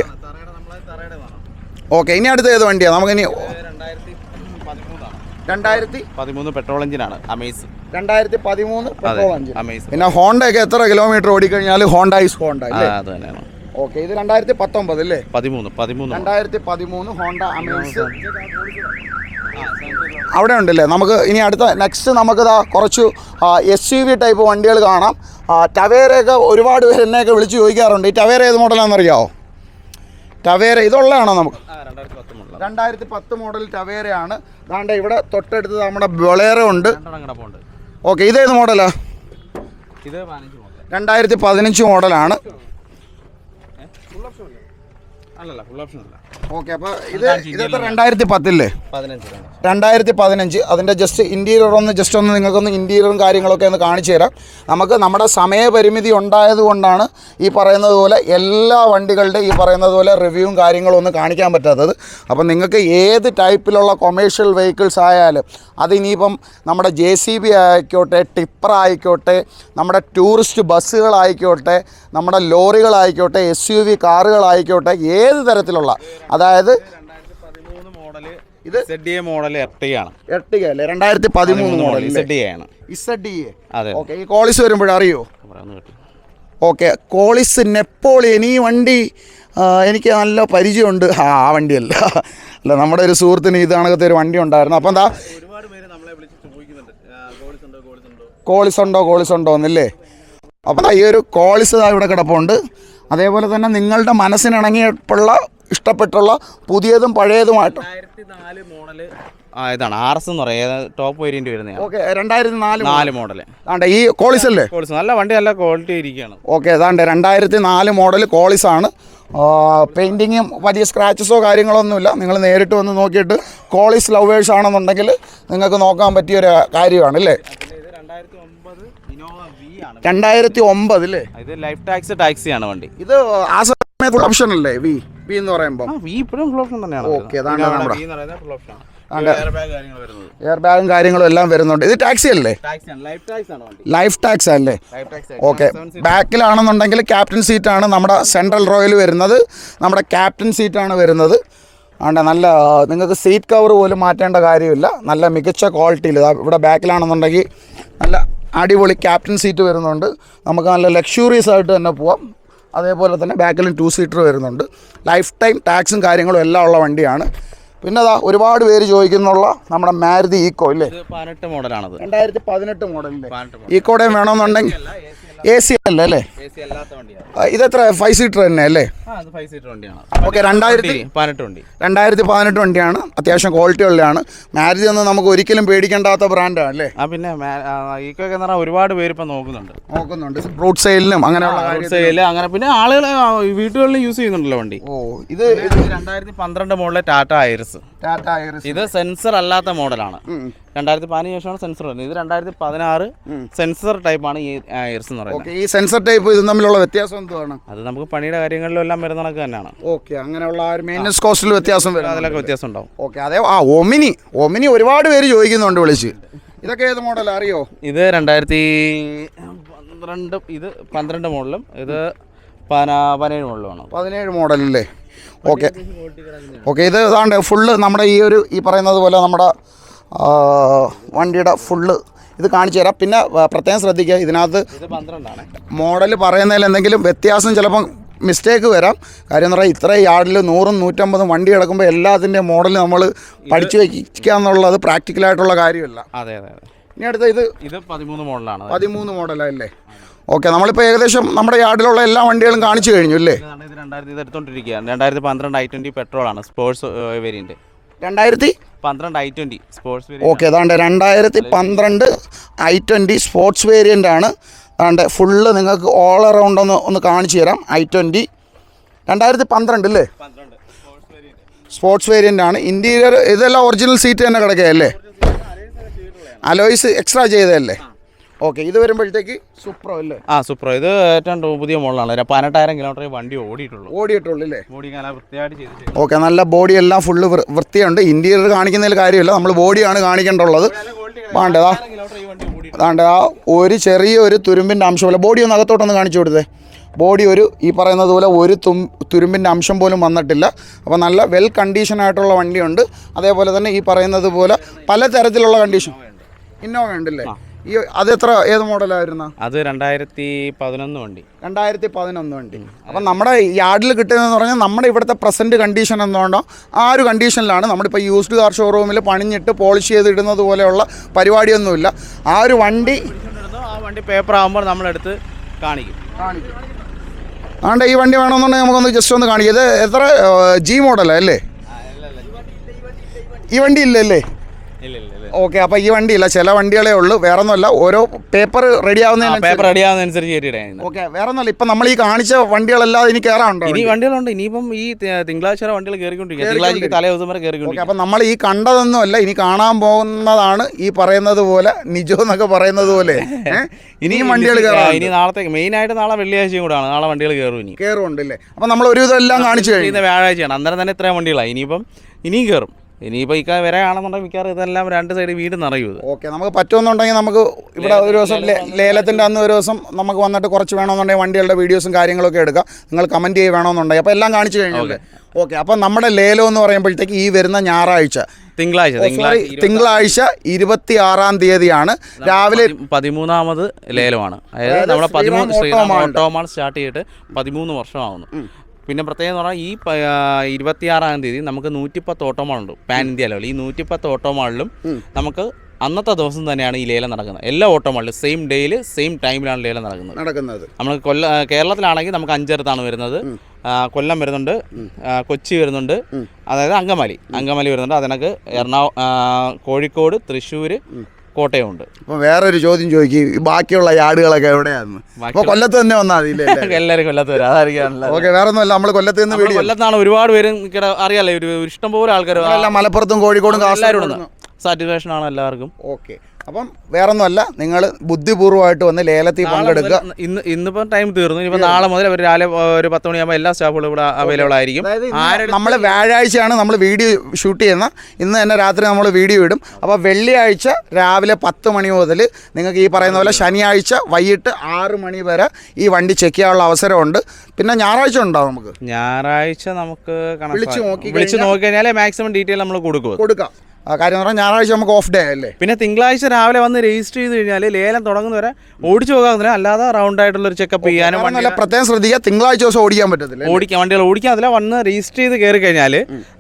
[SPEAKER 1] ഓക്കെ ഇനി അടുത്ത ഏത് വണ്ടിയാണ് നമുക്കിനി
[SPEAKER 2] രണ്ടായിരത്തി പതിമൂന്ന് പെട്രോൾ എഞ്ചിനാണ്. അമേസ്.
[SPEAKER 1] രണ്ടായിരത്തി പതിമൂന്ന് പെട്രോൾ
[SPEAKER 2] എഞ്ചിൻ.
[SPEAKER 1] പിന്നെ ഹോണ്ടയൊക്കെ എത്ര കിലോമീറ്റർ ഓടിക്കഴിഞ്ഞാൽ ഹോണ്ട ഐസ് ഹോണ്ട
[SPEAKER 2] അത് തന്നെയാണ്.
[SPEAKER 1] ഓക്കെ ഇത് രണ്ടായിരത്തി പത്തൊമ്പത് അല്ലേ?
[SPEAKER 2] പതിമൂന്ന് പതിമൂന്ന്.
[SPEAKER 1] രണ്ടായിരത്തി പതിമൂന്ന് ഹോണ്ട അമേസ്. അവിടെ ഉണ്ടല്ലേ? നമുക്ക് ഇനി അടുത്ത നെക്സ്റ്റ് നമുക്കിതാ കുറച്ച് എസ് യു വി ടൈപ്പ് വണ്ടികൾ കാണാം. ടവേരയൊക്കെ ഒരുപാട് പേര് എന്നെയൊക്കെ വിളിച്ച് ചോദിക്കാറുണ്ട്. ഈ ടവേര ഏത് മോഡലാണെന്നറിയാമോ ടവേര ഇതുള്ളതാണോ നമുക്ക്?
[SPEAKER 2] രണ്ടായിരത്തി പത്ത് മോഡൽ.
[SPEAKER 1] ടവേരയാണ്. ദാണ്ട ഇവിടെ തൊട്ടടുത്ത് നമ്മുടെ ബൊളേറോ ഉണ്ട്. ഓക്കെ ഇതേത് മോഡലാ?
[SPEAKER 2] ഇത് മോഡൽ
[SPEAKER 1] രണ്ടായിരത്തി പതിനഞ്ച് മോഡലാണ്.
[SPEAKER 2] അല്ലല്ല ഫുൾ ഓപ്ഷൻ അല്ല
[SPEAKER 1] ഓക്കെ അപ്പോൾ ഇത് ഇതൊക്കെ രണ്ടായിരത്തി പത്തില്ലേ
[SPEAKER 2] പതിനഞ്ച്
[SPEAKER 1] രണ്ടായിരത്തി പതിനഞ്ച്. അതിന്റെ ജസ്റ്റ് ഇന്റീരിയർ ഒന്ന് ജസ്റ്റ് ഒന്ന് നിങ്ങൾക്കൊന്ന് ഇന്റീരിയറും കാര്യങ്ങളൊക്കെ ഒന്ന് കാണിച്ചു തരാം. നമുക്ക് നമ്മുടെ സമയപരിമിതി ഉണ്ടായതുകൊണ്ടാണ് ഈ പറയുന്നത് പോലെ എല്ലാ വണ്ടികളുടെ ഈ പറയുന്നത് പോലെ റിവ്യൂവും കാര്യങ്ങളും ഒന്നും കാണിക്കാൻ പറ്റാത്തത്. അപ്പം നിങ്ങൾക്ക് ഏത് ടൈപ്പിലുള്ള കൊമേഴ്ഷ്യൽ വെഹിക്കിൾസ് ആയാലും അതിനിയിപ്പം നമ്മുടെ ജെ സി ബി ആയിക്കോട്ടെ ടിപ്പർ ആയിക്കോട്ടെ നമ്മുടെ ടൂറിസ്റ്റ് ബസ്സുകളായിക്കോട്ടെ നമ്മുടെ ലോറികളായിക്കോട്ടെ എസ് യു വി കാറുകളായിക്കോട്ടെ ഏത് തരത്തിലുള്ള അതായത് ഇത്
[SPEAKER 2] മോഡൽ എർട്ടിയാണ്
[SPEAKER 1] എർട്ടിക അല്ലേ? രണ്ടായിരത്തി പതിമൂന്ന് മോഡൽ
[SPEAKER 2] ആണ്.
[SPEAKER 1] ഇസഡ്
[SPEAKER 2] അതെ
[SPEAKER 1] ഓക്കെ ഈ കോളിസ് വരുമ്പോഴും അറിയോ? ഓക്കെ കോളിസ് നെപ്പോളിയൻ ഈ വണ്ടി എനിക്ക് നല്ല പരിചയമുണ്ട്. ആ ആ വണ്ടിയല്ല. അല്ല നമ്മുടെ ഒരു സുഹൃത്തിന് ഇത് കണക്കത്തെ ഒരു വണ്ടി ഉണ്ടായിരുന്നു. അപ്പം എന്താ? കോളിസ് ഉണ്ടോ കോളിസ് ഉണ്ടോ? എന്നല്ലേ? അപ്പം ഈ ഒരു കോളിസ് ഇവിടെ കിടപ്പുണ്ട്. അതേപോലെ തന്നെ നിങ്ങളുടെ മനസ്സിനിണങ്ങിയിട്ടുള്ള ഇഷ്ടപ്പെട്ടുള്ള പുതിയതും പഴയതുമായിട്ട്.
[SPEAKER 2] മോഡൽ. ഇതാണ് ആർ എസ് എന്ന് പറയുന്നത് ടോപ്പ് വേരിയന്റ് വരുന്നത്
[SPEAKER 1] ഓക്കെ രണ്ടായിരത്തി നാല്
[SPEAKER 2] നാല് മോഡൽ.
[SPEAKER 1] ആണ്ട് ഈ കോളിസ് അല്ലേ?
[SPEAKER 2] കോളിസ്. നല്ല വണ്ടി നല്ല ക്വാളിറ്റി ഇരിക്കുകയാണ്.
[SPEAKER 1] ഓക്കെ അതാണ്ട് രണ്ടായിരത്തി നാല് മോഡൽ കോളിസ് ആണ്. പെയിന്റിങ്ങും വലിയ സ്ക്രാച്ചസോ കാര്യങ്ങളൊന്നുമില്ല നിങ്ങൾ നേരിട്ട് വന്ന് നോക്കിയിട്ട് കോളിസ് ലവേഴ്സ് ആണെന്നുണ്ടെങ്കിൽ നിങ്ങൾക്ക് നോക്കാൻ പറ്റിയ ഒരു കാര്യമാണ് അല്ലേ?
[SPEAKER 2] ഇത് രണ്ടായിരത്തി ഒമ്പത് ഇനോവ വി ആണ്.
[SPEAKER 1] രണ്ടായിരത്തി ഒമ്പത് അല്ലേ?
[SPEAKER 2] ഇത് ലൈഫ് ടാക്സ് ടാക്സിയാണ് വണ്ടി.
[SPEAKER 1] ഇത് ആ സമയത്ത് ഓപ്ഷൻ അല്ലേ? വി വി എന്ന് പറയുമ്പോൾ
[SPEAKER 2] വി ഇപ്പോഴും ഫുൾ ഓപ്ഷൻ തന്നെയാണ്.
[SPEAKER 1] ഓക്കേ, അതാണ് നമ്മുടെ-
[SPEAKER 2] വി എന്ന് പറയുന്നത് ഫുൾ ആണ്. എയർ ബാഗ്
[SPEAKER 1] കാര്യങ്ങളും എല്ലാം വരുന്നുണ്ട്. ഇത് ടാക്സി അല്ലേ?
[SPEAKER 2] ടാക്സി ആണ്. ലൈഫ് ടാക്സ് ആണ്
[SPEAKER 1] ലൈഫ് ടാക്സ് അല്ലേ?
[SPEAKER 2] ലൈഫ് ടാക്സ്
[SPEAKER 1] ഓക്കെ ബാക്കിലാണെന്നുണ്ടെങ്കിൽ ക്യാപ്റ്റൻ സീറ്റാണ് നമ്മുടെ സെൻട്രൽ റോയിൽ വരുന്നത്. നമ്മുടെ ക്യാപ്റ്റൻ സീറ്റാണ് വരുന്നത്. ആണ്ട് നല്ല നിങ്ങൾക്ക് സീറ്റ് കവർ പോലും മാറ്റേണ്ട കാര്യമില്ല. നല്ല മികച്ച ക്വാളിറ്റിയിൽ ഇവിടെ ബാക്കിലാണെന്നുണ്ടെങ്കിൽ നല്ല അടിപൊളി ക്യാപ്റ്റൻ സീറ്റ് വരുന്നുണ്ട്. നമുക്ക് നല്ല ലക്ഷൂറിയസ് ആയിട്ട് തന്നെ പോവാം. അതേപോലെ തന്നെ ബാക്കിലും ടു സീറ്റർ വരുന്നുണ്ട്. ലൈഫ് ടൈം ടാക്സും കാര്യങ്ങളും എല്ലാം ഉള്ള വണ്ടിയാണ്. പിന്നെ അതാ ഒരുപാട് പേര് ചോദിക്കുന്നുള്ള നമ്മുടെ മാരുതി ഈക്കോ ഇല്ലേ?
[SPEAKER 2] പതിനെട്ട് മോഡലാണ്
[SPEAKER 1] രണ്ടായിരത്തി പതിനെട്ട്
[SPEAKER 2] മോഡലിന്റെ
[SPEAKER 1] ഈക്കോടെയും വേണമെന്നുണ്ടെങ്കിൽ എ സി അല്ല? അല്ലേ? ഇതെത്ര? ഫൈവ് സീറ്റർ തന്നെ അല്ലേ? ഓക്കെ രണ്ടായിരത്തി
[SPEAKER 2] പതിനെട്ട് വണ്ടി.
[SPEAKER 1] രണ്ടായിരത്തി പതിനെട്ട് വണ്ടിയാണ്. അത്യാവശ്യം ക്വാളിറ്റി ഉള്ളതാണ്. മാരുതി ഒന്നും നമുക്ക് ഒരിക്കലും പേടിക്കേണ്ടാത്ത ബ്രാൻഡാണ് അല്ലേ?
[SPEAKER 2] പിന്നെ ഈക്കൊക്കെ എന്ന് പറഞ്ഞാൽ ഒരുപാട് പേര് ഇപ്പം നോക്കുന്നുണ്ട്.
[SPEAKER 1] നോക്കുന്നുണ്ട്. റോഡ് സെയിലിനും അങ്ങനെയുള്ള
[SPEAKER 2] സെയിൽ അങ്ങനെ പിന്നെ ആളുകൾ വീട്ടുകളിൽ യൂസ് ചെയ്യുന്നുണ്ടല്ലോ വണ്ടി.
[SPEAKER 1] ഓ ഇത്
[SPEAKER 2] രണ്ടായിരത്തി പന്ത്രണ്ട് മോഡലെ ടാറ്റ ഐറിസ്
[SPEAKER 1] ടാറ്റ ഐറിസ്
[SPEAKER 2] ഇത് സെൻസർ അല്ലാത്ത മോഡലാണ് രണ്ടായിരത്തി പതിനഞ്ച് ശേഷമാണ് സെൻസർ വരുന്നത്. ഇത് രണ്ടായിരത്തി പതിനാറ് സെൻസർ ടൈപ്പാണ് ഈ എയർസ് എന്ന് പറയുന്നത്.
[SPEAKER 1] ഓക്കെ ഈ സെൻസർ ടൈപ്പ് ഇത് തമ്മിലുള്ള വ്യത്യാസം എന്താണ്
[SPEAKER 2] അത് നമുക്ക് പണിയുടെ കാര്യങ്ങളിലും എല്ലാം വരുന്ന കണക്ക് തന്നെയാണ്.
[SPEAKER 1] ഓക്കെ അങ്ങനെയുള്ള ആ ഒരു മെയിന്റനൻസ് കോസ്റ്റിൽ വ്യത്യാസം വരും
[SPEAKER 2] അതിലൊക്കെ വ്യത്യാസം ഉണ്ടാവും.
[SPEAKER 1] ഓക്കെ അതെ ആ ഒമിനി ഒമിനി ഒരുപാട് പേര് ചോദിക്കുന്നുണ്ട് വിളിച്ച്. ഇതൊക്കെ ഏത് മോഡൽ അറിയോ?
[SPEAKER 2] ഇത് രണ്ടായിരത്തി പന്ത്രണ്ട് ഇത് പന്ത്രണ്ട് മോഡലും ഇത് പതിനാ- പതിനേഴ് മോഡലുമാണ്.
[SPEAKER 1] പതിനേഴ് മോഡലല്ലേ? ഓക്കെ ഓക്കെ ഇത് ഇതാണ്ട് ഫുള്ള് നമ്മുടെ ഈ ഒരു ഈ പറയുന്നത് പോലെ നമ്മുടെ വണ്ടിയുടെ ഫുള്ള് ഇത് കാണിച്ചു തരാം. പിന്നെ പ്രത്യേകം ശ്രദ്ധിക്കുക ഇതിനകത്ത് മോഡൽ പറയുന്നതിൽ എന്തെങ്കിലും വ്യത്യാസം ചിലപ്പം മിസ്റ്റേക്ക് വരാം. കാര്യം എന്ന് പറഞ്ഞാൽ ഇത്രയും യാർഡിൽ നൂറും നൂറ്റമ്പതും വണ്ടി കിടക്കുമ്പോൾ എല്ലാത്തിന്റെ മോഡൽ നമ്മൾ പഠിച്ചു വയ്ക്കുക എന്നുള്ളത് പ്രാക്ടിക്കലായിട്ടുള്ള കാര്യമല്ല.
[SPEAKER 2] അതെ അതെ
[SPEAKER 1] ഇനി അടുത്ത ഇത്
[SPEAKER 2] ഇത് പതിമൂന്ന് മോഡലാണ്.
[SPEAKER 1] പതിമൂന്ന് മോഡലല്ലേ ഓക്കെ നമ്മളിപ്പോൾ ഏകദേശം നമ്മുടെ യാർഡിലുള്ള എല്ലാ വണ്ടികളും കാണിച്ചു കഴിഞ്ഞു അല്ലേ?
[SPEAKER 2] രണ്ടായിരത്തി ഇത് എടുത്തോണ്ടിരിക്കുകയാണ്. രണ്ടായിരത്തി പന്ത്രണ്ട് ഐ ട്വന്റി പെട്രോളാണ് സ്പോർട്സ് വേരിയന്റ്
[SPEAKER 1] രണ്ടായിരത്തി
[SPEAKER 2] പന്ത്രണ്ട് ഐ ട്വന്റി സ്പോർട്സ്
[SPEAKER 1] ഓക്കെ അതാണ്ട് രണ്ടായിരത്തി പന്ത്രണ്ട് ഐ ട്വന്റി സ്പോർട്സ് വേരിയന്റ് ആണ്. അതാണ്ട് ഫുള്ള് നിങ്ങൾക്ക് ഓൾ അറൗണ്ട് ഒന്ന് ഒന്ന് കാണിച്ചു തരാം. ഐ ട്വന്റി രണ്ടായിരത്തി പന്ത്രണ്ട് അല്ലേ
[SPEAKER 2] സ്പോർട്സ്
[SPEAKER 1] വേരിയന്റ് ആണ്. ഇന്റീരിയർ ഇതെല്ലാം ഒറിജിനൽ സീറ്റ് തന്നെ കിടക്കുകയല്ലേ? അലോയ്സ് എക്സ്ട്രാ ചെയ്തതല്ലേ? ഓക്കെ ഇത് വരുമ്പോഴത്തേക്ക് സൂപ്രോ അല്ലേ?
[SPEAKER 2] ആ സൂപ്രോ ഇത് ഏറ്റവും പുതിയ മോഡലാണ്. പതിനെട്ടായിരം കിലോമീറ്റർ വണ്ടി ഓടിയിട്ടുള്ളൂ.
[SPEAKER 1] ഓടിയിട്ടുള്ളൂ അല്ലേ?
[SPEAKER 2] ബോഡി നല്ല വൃത്തിയായിട്ട് ചെയ്തിട്ടുണ്ട്
[SPEAKER 1] ഓക്കെ നല്ല ബോഡി എല്ലാം ഫുള്ള് വൃത്തിയുണ്ട്. ഇന്റീരിയർ കാണിക്കുന്നതിൽ കാര്യമില്ല. നമ്മൾ ബോഡിയാണ് കാണിക്കേണ്ടുള്ളത്. വേണ്ടതാ.
[SPEAKER 2] കിലോമീറ്റർ ഈ വണ്ടി ഓടി
[SPEAKER 1] അതാണ്ട് ആ ഒരു ചെറിയ ഒരു തുരുമ്പിന്റെ പോലെ ബോഡി ഒന്ന് അകത്തോട്ടൊന്ന് കാണിച്ചു കൊടുത്തേ. ബോഡി ഒരു ഈ പറയുന്നത് പോലെ ഒരു തും തുരുമ്പിന്റെ അംശം പോലും വന്നിട്ടില്ല. അപ്പോൾ നല്ല വെൽ കണ്ടീഷൻ ആയിട്ടുള്ള വണ്ടിയുണ്ട്. അതേപോലെ തന്നെ ഈ പറയുന്നത് പോലെ പല തരത്തിലുള്ള കണ്ടീഷൻ ഇന്നോവ ഉണ്ടല്ലേ? ഈ അത് എത്ര ഏത് മോഡലായിരുന്നു?
[SPEAKER 2] അത് രണ്ടായിരത്തി പതിനൊന്ന് വണ്ടി.
[SPEAKER 1] രണ്ടായിരത്തി പതിനൊന്ന് വണ്ടി. അപ്പം നമ്മുടെ യാർഡിൽ കിട്ടുന്നതെന്ന് പറഞ്ഞാൽ നമ്മുടെ ഇവിടുത്തെ പ്രസന്റ് കണ്ടീഷൻ എന്തുകൊണ്ടോ ആ ഒരു കണ്ടീഷനിലാണ് നമ്മളിപ്പോൾ യൂസ്ഡ് കാർ ഷോറൂമിൽ പണിഞ്ഞിട്ട് പോളിഷ് ചെയ്തിടുന്നത് പോലെയുള്ള പരിപാടിയൊന്നുമില്ല. ആ ഒരു വണ്ടി
[SPEAKER 2] ആ വണ്ടി പേപ്പർ ആകുമ്പോൾ നമ്മളെടുത്ത് കാണിക്കും. കാണിക്കും.
[SPEAKER 1] അതുകൊണ്ട് ഈ വണ്ടി വേണമെന്നുണ്ടെങ്കിൽ നമുക്കൊന്ന് ജസ്റ്റ് ഒന്ന് കാണിക്കാം. ഇത് എത്ര ജി മോഡലാണ് അല്ലേ? ഈ വണ്ടി ഇല്ലല്ലേ
[SPEAKER 2] ഇല്ല ഇല്ല ഇല്ല?
[SPEAKER 1] ഓക്കെ അപ്പൊ ഈ വണ്ടിയില്ല. ചില വണ്ടികളേ ഉള്ളൂ. വേറെ ഒന്നുമല്ല ഓരോ പേപ്പർ റെഡി ആവുന്ന
[SPEAKER 2] പേപ്പർ റെഡി ആവുന്നതനുസരിച്ച്
[SPEAKER 1] ഓക്കെ വേറെ ഒന്നുമല്ല ഇപ്പൊ നമ്മൾ ഈ കാണിച്ച വണ്ടികളെല്ലാം ഇനി കയറാനുണ്ടോ
[SPEAKER 2] ഇനി വണ്ടികളുണ്ട്. ഇനിയിപ്പം ഈ തിങ്കളാഴ്ച വരെ വണ്ടികൾ കയറിക്കൊണ്ടിരിക്കും. തിങ്കളാഴ്ച തലേ ദിവസം വരെ കയറിക്കൊണ്ടിരിക്കും.
[SPEAKER 1] അപ്പൊ നമ്മൾ ഈ കണ്ടതൊന്നുമല്ല. ഇനി കാണാൻ പോകുന്നതാണ് ഈ പറയുന്നത് പോലെ നിജോ എന്നൊക്കെ പറയുന്നത് പോലെ? ഇനിയും വണ്ടികൾ
[SPEAKER 2] ഇനി
[SPEAKER 1] നാളത്തെ
[SPEAKER 2] നാളത്തേക്ക്. മെയിൻ ആയിട്ട് നാളെ വെള്ളിയാഴ്ചയും കൂടാണ് നാളെ വണ്ടികൾ കയറും ഇനി.
[SPEAKER 1] കയറുണ്ടല്ലേ അപ്പൊ നമ്മൾ ഒരുവിധം എല്ലാം കാണിച്ചു
[SPEAKER 2] കഴിഞ്ഞാൽ വ്യാഴാഴ്ചയാണ്. അന്നേരം തന്നെ ഇത്രയും വണ്ടികളാണ് ഇനിയിപ്പം ഇനിയും കയറും. ഇനിയിപ്പോൾ ഈ വരെയാണെന്നുണ്ടെങ്കിൽ മിക്കവാറും ഇതെല്ലാം രണ്ട് സൈഡ് വീട് നിറയും
[SPEAKER 1] ഓക്കെ നമുക്ക് പറ്റുമെന്നുണ്ടെങ്കിൽ നമുക്ക് ഇവിടെ ഒരു ദിവസം ലേലത്തിന്റെ അന്ന് ഒരു ദിവസം നമുക്ക് വന്നിട്ട് കുറച്ച് വേണമെന്നുണ്ടെങ്കിൽ വണ്ടികളുടെ വീഡിയോസും കാര്യങ്ങളൊക്കെ എടുക്കാം. നിങ്ങൾ കമന്റ് ചെയ്ത് വേണമെന്നുണ്ടെങ്കിൽ. അപ്പോൾ എല്ലാം കാണിച്ചു കഴിഞ്ഞാൽ ഓക്കെ. അപ്പോൾ നമ്മുടെ ലേലം എന്ന് പറയുമ്പോഴത്തേക്ക് ഈ വരുന്ന ഞായറാഴ്ച.
[SPEAKER 2] തിങ്കളാഴ്ച തിങ്കളാഴ്ച
[SPEAKER 1] ഇരുപത്തി ആറാം തീയതിയാണ്. രാവിലെ
[SPEAKER 2] പതി- പതിമൂന്നാമത് ലേലമാണ്. അതായത് നമ്മുടെ പതിമൂന്ന്
[SPEAKER 1] ശ്രീറാം
[SPEAKER 2] ശ്രീറാം ഓട്ടോമാൾ സ്റ്റാർട്ട് ചെയ്തിട്ട് പതിമൂന്ന് വർഷമാകുന്നു പിന്നെ പ്രത്യേകം എന്ന് പറഞ്ഞാൽ ഈ ഇരുപത്തിയാറാം തീയതി നമുക്ക് നൂറ്റിപ്പത്ത് ഓട്ടോമാളുണ്ട്. പാൻ ഇന്ത്യ ലെവൽ ഈ നൂറ്റിപ്പത്ത് ഓട്ടോമാളിലും നമുക്ക് അന്നത്തെ ദിവസം തന്നെയാണ് ഈ ലേലം നടക്കുന്നത്. എല്ലാ ഓട്ടോമാളിലും സെയിം ഡേയിൽ സെയിം ടൈമിലാണ് ലേലം നടക്കുന്നത്.
[SPEAKER 1] നടക്കുന്നത്.
[SPEAKER 2] നമ്മൾ കൊല്ല കേരളത്തിലാണെങ്കിൽ നമുക്ക് അഞ്ചരത്താണ് വരുന്നത്. കൊല്ലം വരുന്നുണ്ട്. കൊച്ചി വരുന്നുണ്ട്. അതായത് അങ്കമാലി. അങ്കമാലി വരുന്നുണ്ട്. അതിനൊക്കെ എറണാകുളം കോഴിക്കോട് തൃശ്ശൂർ കോട്ടയം ഉണ്ട്
[SPEAKER 1] അപ്പം വേറൊരു ചോദ്യം ചോദിക്കും ബാക്കിയുള്ള യാർഡുകളൊക്കെ എവിടെയാന്ന് അപ്പോൾ കൊല്ലത്ത് തന്നെ വന്നാൽ മതി
[SPEAKER 2] എല്ലാവരും കൊല്ലത്ത് വരും അതായിരിക്കും
[SPEAKER 1] ഓക്കെ വേറെ ഒന്നുമല്ല നമ്മൾ കൊല്ലത്ത് നിന്ന് വീഡിയോ
[SPEAKER 2] കൊല്ലത്താണ് ഒരുപാട് പേരും അറിയാലോ ഒരു ഇഷ്ടംപോലെ ആൾക്കാർ
[SPEAKER 1] മലപ്പുറത്തും കോഴിക്കോടും
[SPEAKER 2] എല്ലാവരും സാറ്റിസ്ഫാക്ഷൻ ആണ് എല്ലാവർക്കും.
[SPEAKER 1] ഓക്കെ. അപ്പം വേറൊന്നുമല്ല നിങ്ങൾ ബുദ്ധിപൂർവമായിട്ട് വന്ന് ലേലത്തിൽ പങ്കെടുക്കുക.
[SPEAKER 2] ഇന്ന് ഇന്നിപ്പം ടൈം തീർന്നു. ഇനിയിപ്പോൾ നാളെ മുതൽ അവർ രാവിലെ ഒരു പത്ത് മണിയാകുമ്പോൾ എല്ലാ സ്റ്റാഫുകളും ഇവിടെ അവൈലബിൾ ആയിരിക്കും.
[SPEAKER 1] നമ്മൾ വ്യാഴാഴ്ചയാണ് നമ്മൾ വീഡിയോ ഷൂട്ട് ചെയ്യുന്ന ഇന്ന് തന്നെ രാത്രി നമ്മൾ വീഡിയോ ഇടും. അപ്പോൾ വെള്ളിയാഴ്ച രാവിലെ പത്ത് മണി മുതൽ നിങ്ങൾക്ക് ഈ പറയുന്ന പോലെ ശനിയാഴ്ച വൈകിട്ട് ആറ് മണി വരെ ഈ വണ്ടി ചെക്ക് ചെയ്യാനുള്ള അവസരമുണ്ട്. പിന്നെ ഞായറാഴ്ച ഉണ്ടാവും നമുക്ക്?
[SPEAKER 2] ഞായറാഴ്ച നമുക്ക്
[SPEAKER 1] വിളിച്ച് നോക്കി
[SPEAKER 2] വിളിച്ച് നോക്കി കഴിഞ്ഞാൽ മാക്സിമം ഡീറ്റെയിൽ നമ്മൾ കൊടുക്കും
[SPEAKER 1] കൊടുക്കാം. കാര്യം എന്ന് പറഞ്ഞാൽ ഞായറാഴ്ച നമുക്ക് ഓഫ് ഡേ അല്ലേ?
[SPEAKER 2] പിന്നെ തിങ്കളാഴ്ച രാവിലെ വന്ന് രജിസ്റ്റർ ചെയ്ത് കഴിഞ്ഞാൽ ലേലം തുടങ്ങുന്നവരെ ഓടിച്ചു പോകാവുന്ന അല്ലാതെ റൗണ്ട് ആയിട്ടുള്ള ഒരു ചെക്കപ്പ് ചെയ്യാനും
[SPEAKER 1] നല്ല പ്രത്യേകം ശ്രദ്ധിക്കുക തിങ്കളാഴ്ച ദിവസം ഓടിക്കാൻ പറ്റത്തില്ല
[SPEAKER 2] ഓടിക്കാൻ വണ്ടികൾ ഓടിക്കാൻ അതില്ല വന്ന് രജിസ്റ്റർ ചെയ്ത് കയറി കഴിഞ്ഞാൽ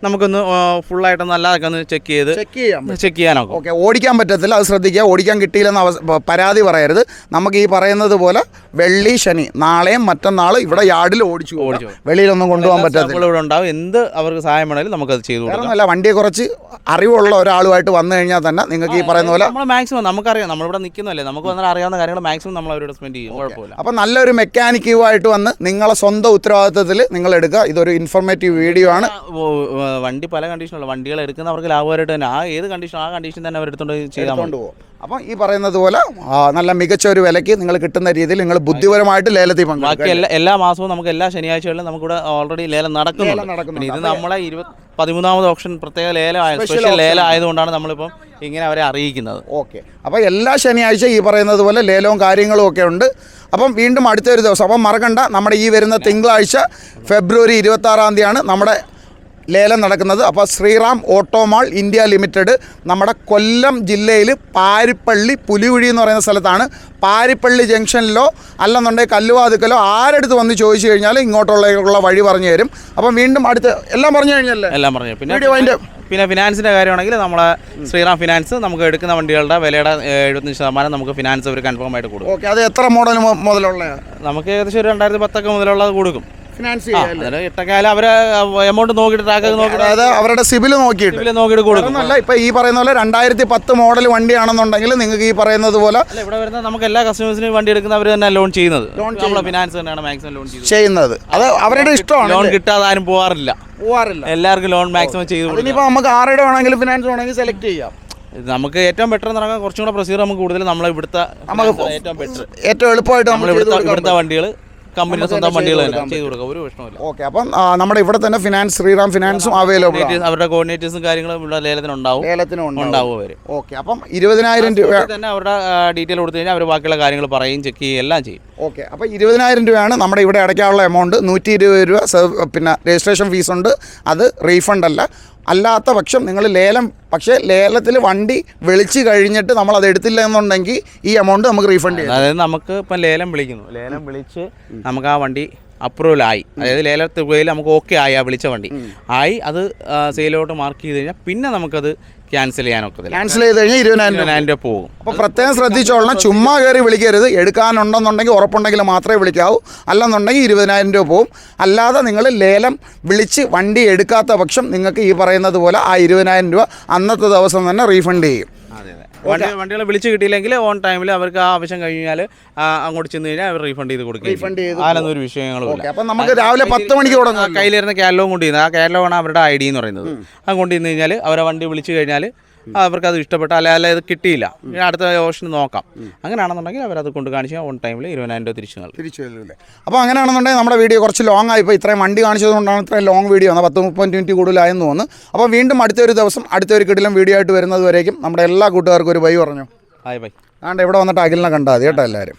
[SPEAKER 2] നമുക്കൊന്ന് ഫുള്ളായിട്ടൊന്ന് അല്ലാതൊക്കെ ഒന്ന് ചെക്ക് ചെയ്ത്
[SPEAKER 1] ചെക്ക് ചെയ്യാം
[SPEAKER 2] ചെക്ക് ചെയ്യാനൊക്കെ.
[SPEAKER 1] ഓക്കെ ഓടിക്കാൻ പറ്റത്തില്ല അത് ശ്രദ്ധിക്കുക. ഓടിക്കാൻ കിട്ടിയില്ലെന്ന് അവ പരാതി പറയരുത്. നമുക്ക് ഈ പറയുന്നത് പോലെ വെള്ളി ശനി നാളെയും മറ്റന്നാൾ ഇവിടെ യാർഡിൽ ഓടിച്ചു.
[SPEAKER 2] ഓടിച്ചു
[SPEAKER 1] വെളിയിലൊന്നും കൊണ്ടുപോകാൻ പറ്റത്തില്ല.
[SPEAKER 2] ഇവിടെ ഉണ്ടാവും. എന്ത് അവർക്ക് സഹായം വേണമെങ്കിലും നമുക്കത് ചെയ്തു
[SPEAKER 1] ഒന്നുമല്ല വണ്ടിയെ കുറച്ച് അറിവുള്ള ഒരാളുമായിട്ട് വന്നു കഴിഞ്ഞാൽ തന്നെ നിങ്ങൾക്ക് ഈ പറയുന്ന പോലെ
[SPEAKER 2] നമ്മൾ മാക്സിമം നമുക്കറിയാം. നമ്മളിവിടെ നിൽക്കുന്നല്ലേ നമുക്ക് വന്നാൽ അറിയാവുന്ന കാര്യങ്ങൾ മാക്സിമം നമ്മൾ അവരോട് സ്പെൻഡ് ചെയ്യും. കുഴപ്പമില്ല.
[SPEAKER 1] അപ്പം നല്ലൊരു മെക്കാനിക്കുമായിട്ട് വന്ന് നിങ്ങളെ സ്വന്തം ഉത്തരവാദിത്തത്തിൽ നിങ്ങൾ എടുക്കുക. ഇതൊരു ഇൻഫോർമേറ്റീവ് വീഡിയോ ആണ്.
[SPEAKER 2] വണ്ടി പല കണ്ടീഷനുള്ള വണ്ടികൾ എടുക്കുന്നവർക്ക് ലാഭമായിട്ട് തന്നെ. ആ ഏത് കണ്ടീഷൻ ആ കണ്ടീഷൻ തന്നെ അവരെടുത്തോണ്ട് ചെയ്താൽ
[SPEAKER 1] കൊണ്ടുപോകും അപ്പം ഈ പറയുന്നത് പോലെ നല്ല മികച്ച ഒരു വിലയ്ക്ക് നിങ്ങൾ കിട്ടുന്ന രീതിയിൽ നിങ്ങൾ ബുദ്ധിപരമായിട്ട് ലേലത്തിൽ
[SPEAKER 2] ബാക്കി എല്ലാ എല്ലാ മാസവും നമുക്ക് എല്ലാ ശനിയാഴ്ചകളിലും നമുക്കിവിടെ ഓൾറെഡി ലേലം നടക്കുന്നു ഇത് നമ്മളെ ഇരുപത് പതിമൂന്നാമത് ഓപ്ഷൻ പ്രത്യേക ലേലം സ്പെഷ്യൽ ലേലം ആയതുകൊണ്ടാണ് നമ്മളിപ്പം ഇങ്ങനെ അവരെ അറിയിക്കുന്നത്.
[SPEAKER 1] ഓക്കെ. അപ്പോൾ എല്ലാ ശനിയാഴ്ച ഈ പറയുന്നത് പോലെ ലേലവും കാര്യങ്ങളും ഒക്കെ ഉണ്ട്. അപ്പം വീണ്ടും അടുത്തൊരു ദിവസം. അപ്പം മറക്കണ്ട നമ്മുടെ ഈ വരുന്ന തിങ്കളാഴ്ച ഫെബ്രുവരി ഇരുപത്താറാം തീയതിയാണ് നമ്മുടെ ലേലം നടക്കുന്നത്. അപ്പോൾ ശ്രീറാം ഓട്ടോമാൾ ഇന്ത്യ ലിമിറ്റഡ് നമ്മുടെ കൊല്ലം ജില്ലയിൽ പാരിപ്പള്ളി പുലികുഴി എന്ന് പറയുന്ന സ്ഥലത്താണ്. പാരിപ്പള്ളി ജംഗ്ഷനിലോ അല്ലെന്നുണ്ടെങ്കിൽ കല്ലുവാതുക്കലോ ആരെടുത്ത് വന്ന് ചോദിച്ചു കഴിഞ്ഞാൽ ഇങ്ങോട്ടുള്ള വഴി പറഞ്ഞു തരും. അപ്പം വീണ്ടും അടുത്ത് എല്ലാം പറഞ്ഞു കഴിഞ്ഞല്ലേ?
[SPEAKER 2] എല്ലാം പറഞ്ഞു. പിന്നെ
[SPEAKER 1] അതിന്റെ
[SPEAKER 2] പിന്നെ ഫിനാൻസിന്റെ കാര്യമാണെങ്കിൽ നമ്മളെ ശ്രീറാം ഫിനാൻസ് നമുക്ക് എടുക്കുന്ന വണ്ടികളുടെ വിലയുടെ എഴുപത്തഞ്ച് ശതമാനം നമുക്ക് ഫിനാൻസ് അവർ കൺഫേം ആയിട്ട് കൊടുക്കും.
[SPEAKER 1] ഓക്കെ അത് എത്ര മോഡൽ മുതലുള്ള?
[SPEAKER 2] നമുക്ക് ഏകദേശം ഒരു രണ്ടായിരത്തി പത്തൊക്കെ മുതലുള്ളത് കൊടുക്കും.
[SPEAKER 1] ഫിനാൻസ്
[SPEAKER 2] ആ
[SPEAKER 1] ചെയ്യാം
[SPEAKER 2] അവരെ എമൗണ്ട് നോക്കിയിട്ട് ട്രാക്ക് നോക്കിയിട്ട്
[SPEAKER 1] അതായത് അവരുടെ സിബിൽ നോക്കിയിട്ട്.
[SPEAKER 2] സിബിൽ നോക്കിയിട്ട് കൊടുക്കും.
[SPEAKER 1] ഒന്നല്ല ഇപ്പൊ ഈ പറയുന്ന പോലെ രണ്ടായിരത്തി പത്ത് മോഡൽ വണ്ടിയാണെന്നുണ്ടെങ്കിൽ നിങ്ങൾക്ക് ഈ പറയുന്നത് പോലെ
[SPEAKER 2] ഇവിടെ വരുന്ന നമുക്ക് എല്ലാ കസ്റ്റമേഴ്സിനും വണ്ടി എടുക്കുന്ന അവർ തന്നെ ലോൺ ചെയ്യുന്നത് നമ്മളെ ഫിനാൻസ് തന്നെയാണ് മാക്സിമം ലോൺ ചെയ്യുന്നത്.
[SPEAKER 1] അത് അവരുടെ ഇഷ്ടമാണ്
[SPEAKER 2] ലോൺ കിട്ടാതെ ആരും പോകാറില്ല
[SPEAKER 1] പോവാറില്ല.
[SPEAKER 2] എല്ലാവർക്കും ലോൺ മാക്സിമം ചെയ്തു കൊടുക്കും
[SPEAKER 1] അതിനിപ്പോ നമുക്ക് ആരുടെ വേണമെങ്കിലും ഫിനാൻസ് വേണമെങ്കിൽ സെലക്ട് ചെയ്യാം.
[SPEAKER 2] നമുക്ക് ഏറ്റവും ബെറ്റർ എന്ന് പറഞ്ഞാൽ കുറച്ചും കൂടെ പ്രൊസീജിയർ നമുക്ക് കൂടുതൽ നമ്മളെ ഇവിടുത്തെ
[SPEAKER 1] നമുക്ക്
[SPEAKER 2] ഏറ്റവും ബെറ്റർ
[SPEAKER 1] ഏറ്റവും എളുപ്പമായിട്ട്
[SPEAKER 2] നമ്മൾ
[SPEAKER 1] നമ്മൾ
[SPEAKER 2] ഇവിടുത്തെ ഇവിടുത്തെ വണ്ടികൾ കമ്പനി
[SPEAKER 1] നമുക്ക്
[SPEAKER 2] സ്വന്തം വണ്ടികൾ തന്നെ ചെയ്തു കൊടുക്കാം. ഒരു പ്രശ്നമില്ല
[SPEAKER 1] ഓക്കെ അപ്പം ആ, നമ്മുടെ ഇവിടെ തന്നെ ഫിനാൻസ് ശ്രീറാം ഫിനാൻസും അവൈലബിൾ ആണ്.
[SPEAKER 2] Coordinators- അവരുടെ കോർഡിനേറ്റേഴ്സും കാര്യങ്ങളും ഇവിടെ ലേലത്തിന് ഉണ്ടാവും.
[SPEAKER 1] ലേലത്തിനും ഉണ്ട്
[SPEAKER 2] ഉണ്ടാവും അവർ.
[SPEAKER 1] ഓക്കെ അപ്പം ഇരുപതിനായിരം രൂപ
[SPEAKER 2] തന്നെ അവരുടെ ഡീറ്റെയിൽ കൊടുത്തു കഴിഞ്ഞാൽ അവർ ബാക്കിയുള്ള കാര്യങ്ങൾ പറയും ചെക്ക് ചെയ്യും എല്ലാം ചെയ്യും.
[SPEAKER 1] ഓക്കെ അപ്പോൾ ഇരുപതിനായിരം രൂപയാണ് നമ്മുടെ ഇവിടെ അടയ്ക്കാനുള്ള എമൗണ്ട് നൂറ്റി ഇരുപത് രൂപ സെർവ് പിന്നെ രജിസ്ട്രേഷൻ ഫീസ് ഉണ്ട്. അത് റീഫണ്ട് അല്ല. അല്ലാത്ത പക്ഷം നിങ്ങൾ ലേലം പക്ഷേ ലേലത്തിൽ വണ്ടി വിളിച്ച് കഴിഞ്ഞിട്ട് നമ്മൾ അത് എടുത്തില്ല എന്നുണ്ടെങ്കിൽ ഈ എമൗണ്ട് നമുക്ക് റീഫണ്ട് ചെയ്യാം.
[SPEAKER 2] അതായത് നമുക്ക് ഇപ്പം ലേലം വിളിക്കുന്നു. ലേലം വിളിച്ച് നമുക്ക് ആ വണ്ടി അപ്രൂവൽ ആയി. അതായത് ലേലത്തിൽ പോയി നമുക്ക് ഓക്കെ ആയി ആ വിളിച്ച വണ്ടി. ആയി അത് സെയിലോട്ട് മാർക്ക് ചെയ്ത് കഴിഞ്ഞാൽ പിന്നെ നമുക്കത് ക്യാൻസൽ ചെയ്യാനൊക്കത്തില്ല
[SPEAKER 1] ക്യാൻസൽ ചെയ്ത് കഴിഞ്ഞാൽ ഇരുപതിനായിരം രൂപ.
[SPEAKER 2] പോകും.
[SPEAKER 1] അപ്പോൾ പ്രത്യേകം ശ്രദ്ധിച്ചോളണം. ചുമ്മാ കയറി വിളിക്കരുത്. എടുക്കാനുണ്ടെന്നുണ്ടെങ്കിൽ ഉറപ്പുണ്ടെങ്കിൽ മാത്രമേ വിളിക്കാവൂ. അല്ലെന്നുണ്ടെങ്കിൽ ഇരുപതിനായിരം രൂപ പോവും അല്ലാതെ നിങ്ങൾ ലേലം വിളിച്ച് വണ്ടി എടുക്കാത്ത പക്ഷം നിങ്ങൾക്ക് ഈ പറയുന്നത് പോലെ ആ ഇരുപതിനായിരം രൂപ അന്നത്തെ ദിവസം തന്നെ റീഫണ്ട് ചെയ്യും.
[SPEAKER 2] വണ്ടി വണ്ടികൾ വിളിച്ച് കിട്ടിയില്ലെങ്കിൽ ഓൺ ടൈമിൽ അവർക്ക് ആ ആവശ്യം കഴിഞ്ഞാൽ അങ്ങോട്ട് ചെന്ന് കഴിഞ്ഞാൽ അവർ റീഫണ്ട് ചെയ്ത് കൊടുക്കും
[SPEAKER 1] റീഫണ്ട് ചെയ്ത്
[SPEAKER 2] അതിലൊന്നും ഒരു വിഷയങ്ങളും
[SPEAKER 1] അപ്പം നമുക്ക് രാവിലെ പത്ത് മണിക്ക് തുടങ്ങാം
[SPEAKER 2] കയ്യിലിരുന്ന കാറ്റലോഗ് കൊണ്ട് ചെയ്യുന്നത് ആ കാറ്റലോഗാണ് അവരുടെ ഐ ഡി എന്ന് പറയുന്നത്. അങ്ങോട്ട് കൊണ്ട് ചെന്ന് കഴിഞ്ഞാൽ അവരെ വണ്ടി വിളിച്ച് കഴിഞ്ഞാൽ അവർക്ക് അത് ഇഷ്ടപ്പെട്ട അല്ലെ അല്ലെ ഇത് കിട്ടിയില്ല. അടുത്ത ഓപ്ഷൻ നോക്കാം. അങ്ങനെയാണെന്നുണ്ടെങ്കിൽ അവരത് കൊണ്ട് കാണിച്ചാൽ ഓൺ ടൈമിൽ ഇരുപതിനായിരം രൂപ തിരിച്ചു നൽകും.
[SPEAKER 1] തിരിച്ചു അല്ലേ? അപ്പോൾ അങ്ങനെയാണെന്നുണ്ടെങ്കിൽ നമ്മുടെ വീഡിയോ കുറച്ച് ലോങ് ആയിപ്പോൾ ഇത്രയും വണ്ടി കാണിച്ചതുകൊണ്ടാണ് ഇത്രയും ലോങ് വീഡിയോ ആണ്. പത്ത് മുപ്പത് മിനിറ്റ് കൂടുതലായെന്ന് തോന്നുന്നു. അപ്പോൾ വീണ്ടും അടുത്തൊരു ദിവസം അടുത്തൊരു കിടിലം വീഡിയോ ആയിട്ട് വരുന്നത് വരേക്കും. നമ്മുടെ എല്ലാ കൂട്ടുകാർക്കും ഒരു ബൈ പറഞ്ഞു.
[SPEAKER 2] ഹായ് ബൈ
[SPEAKER 1] ആണ്ട് ഇവിടെ വന്നിട്ട് അഖിലിനെ കണ്ടാൽ മതി കേട്ടോ എല്ലാവരും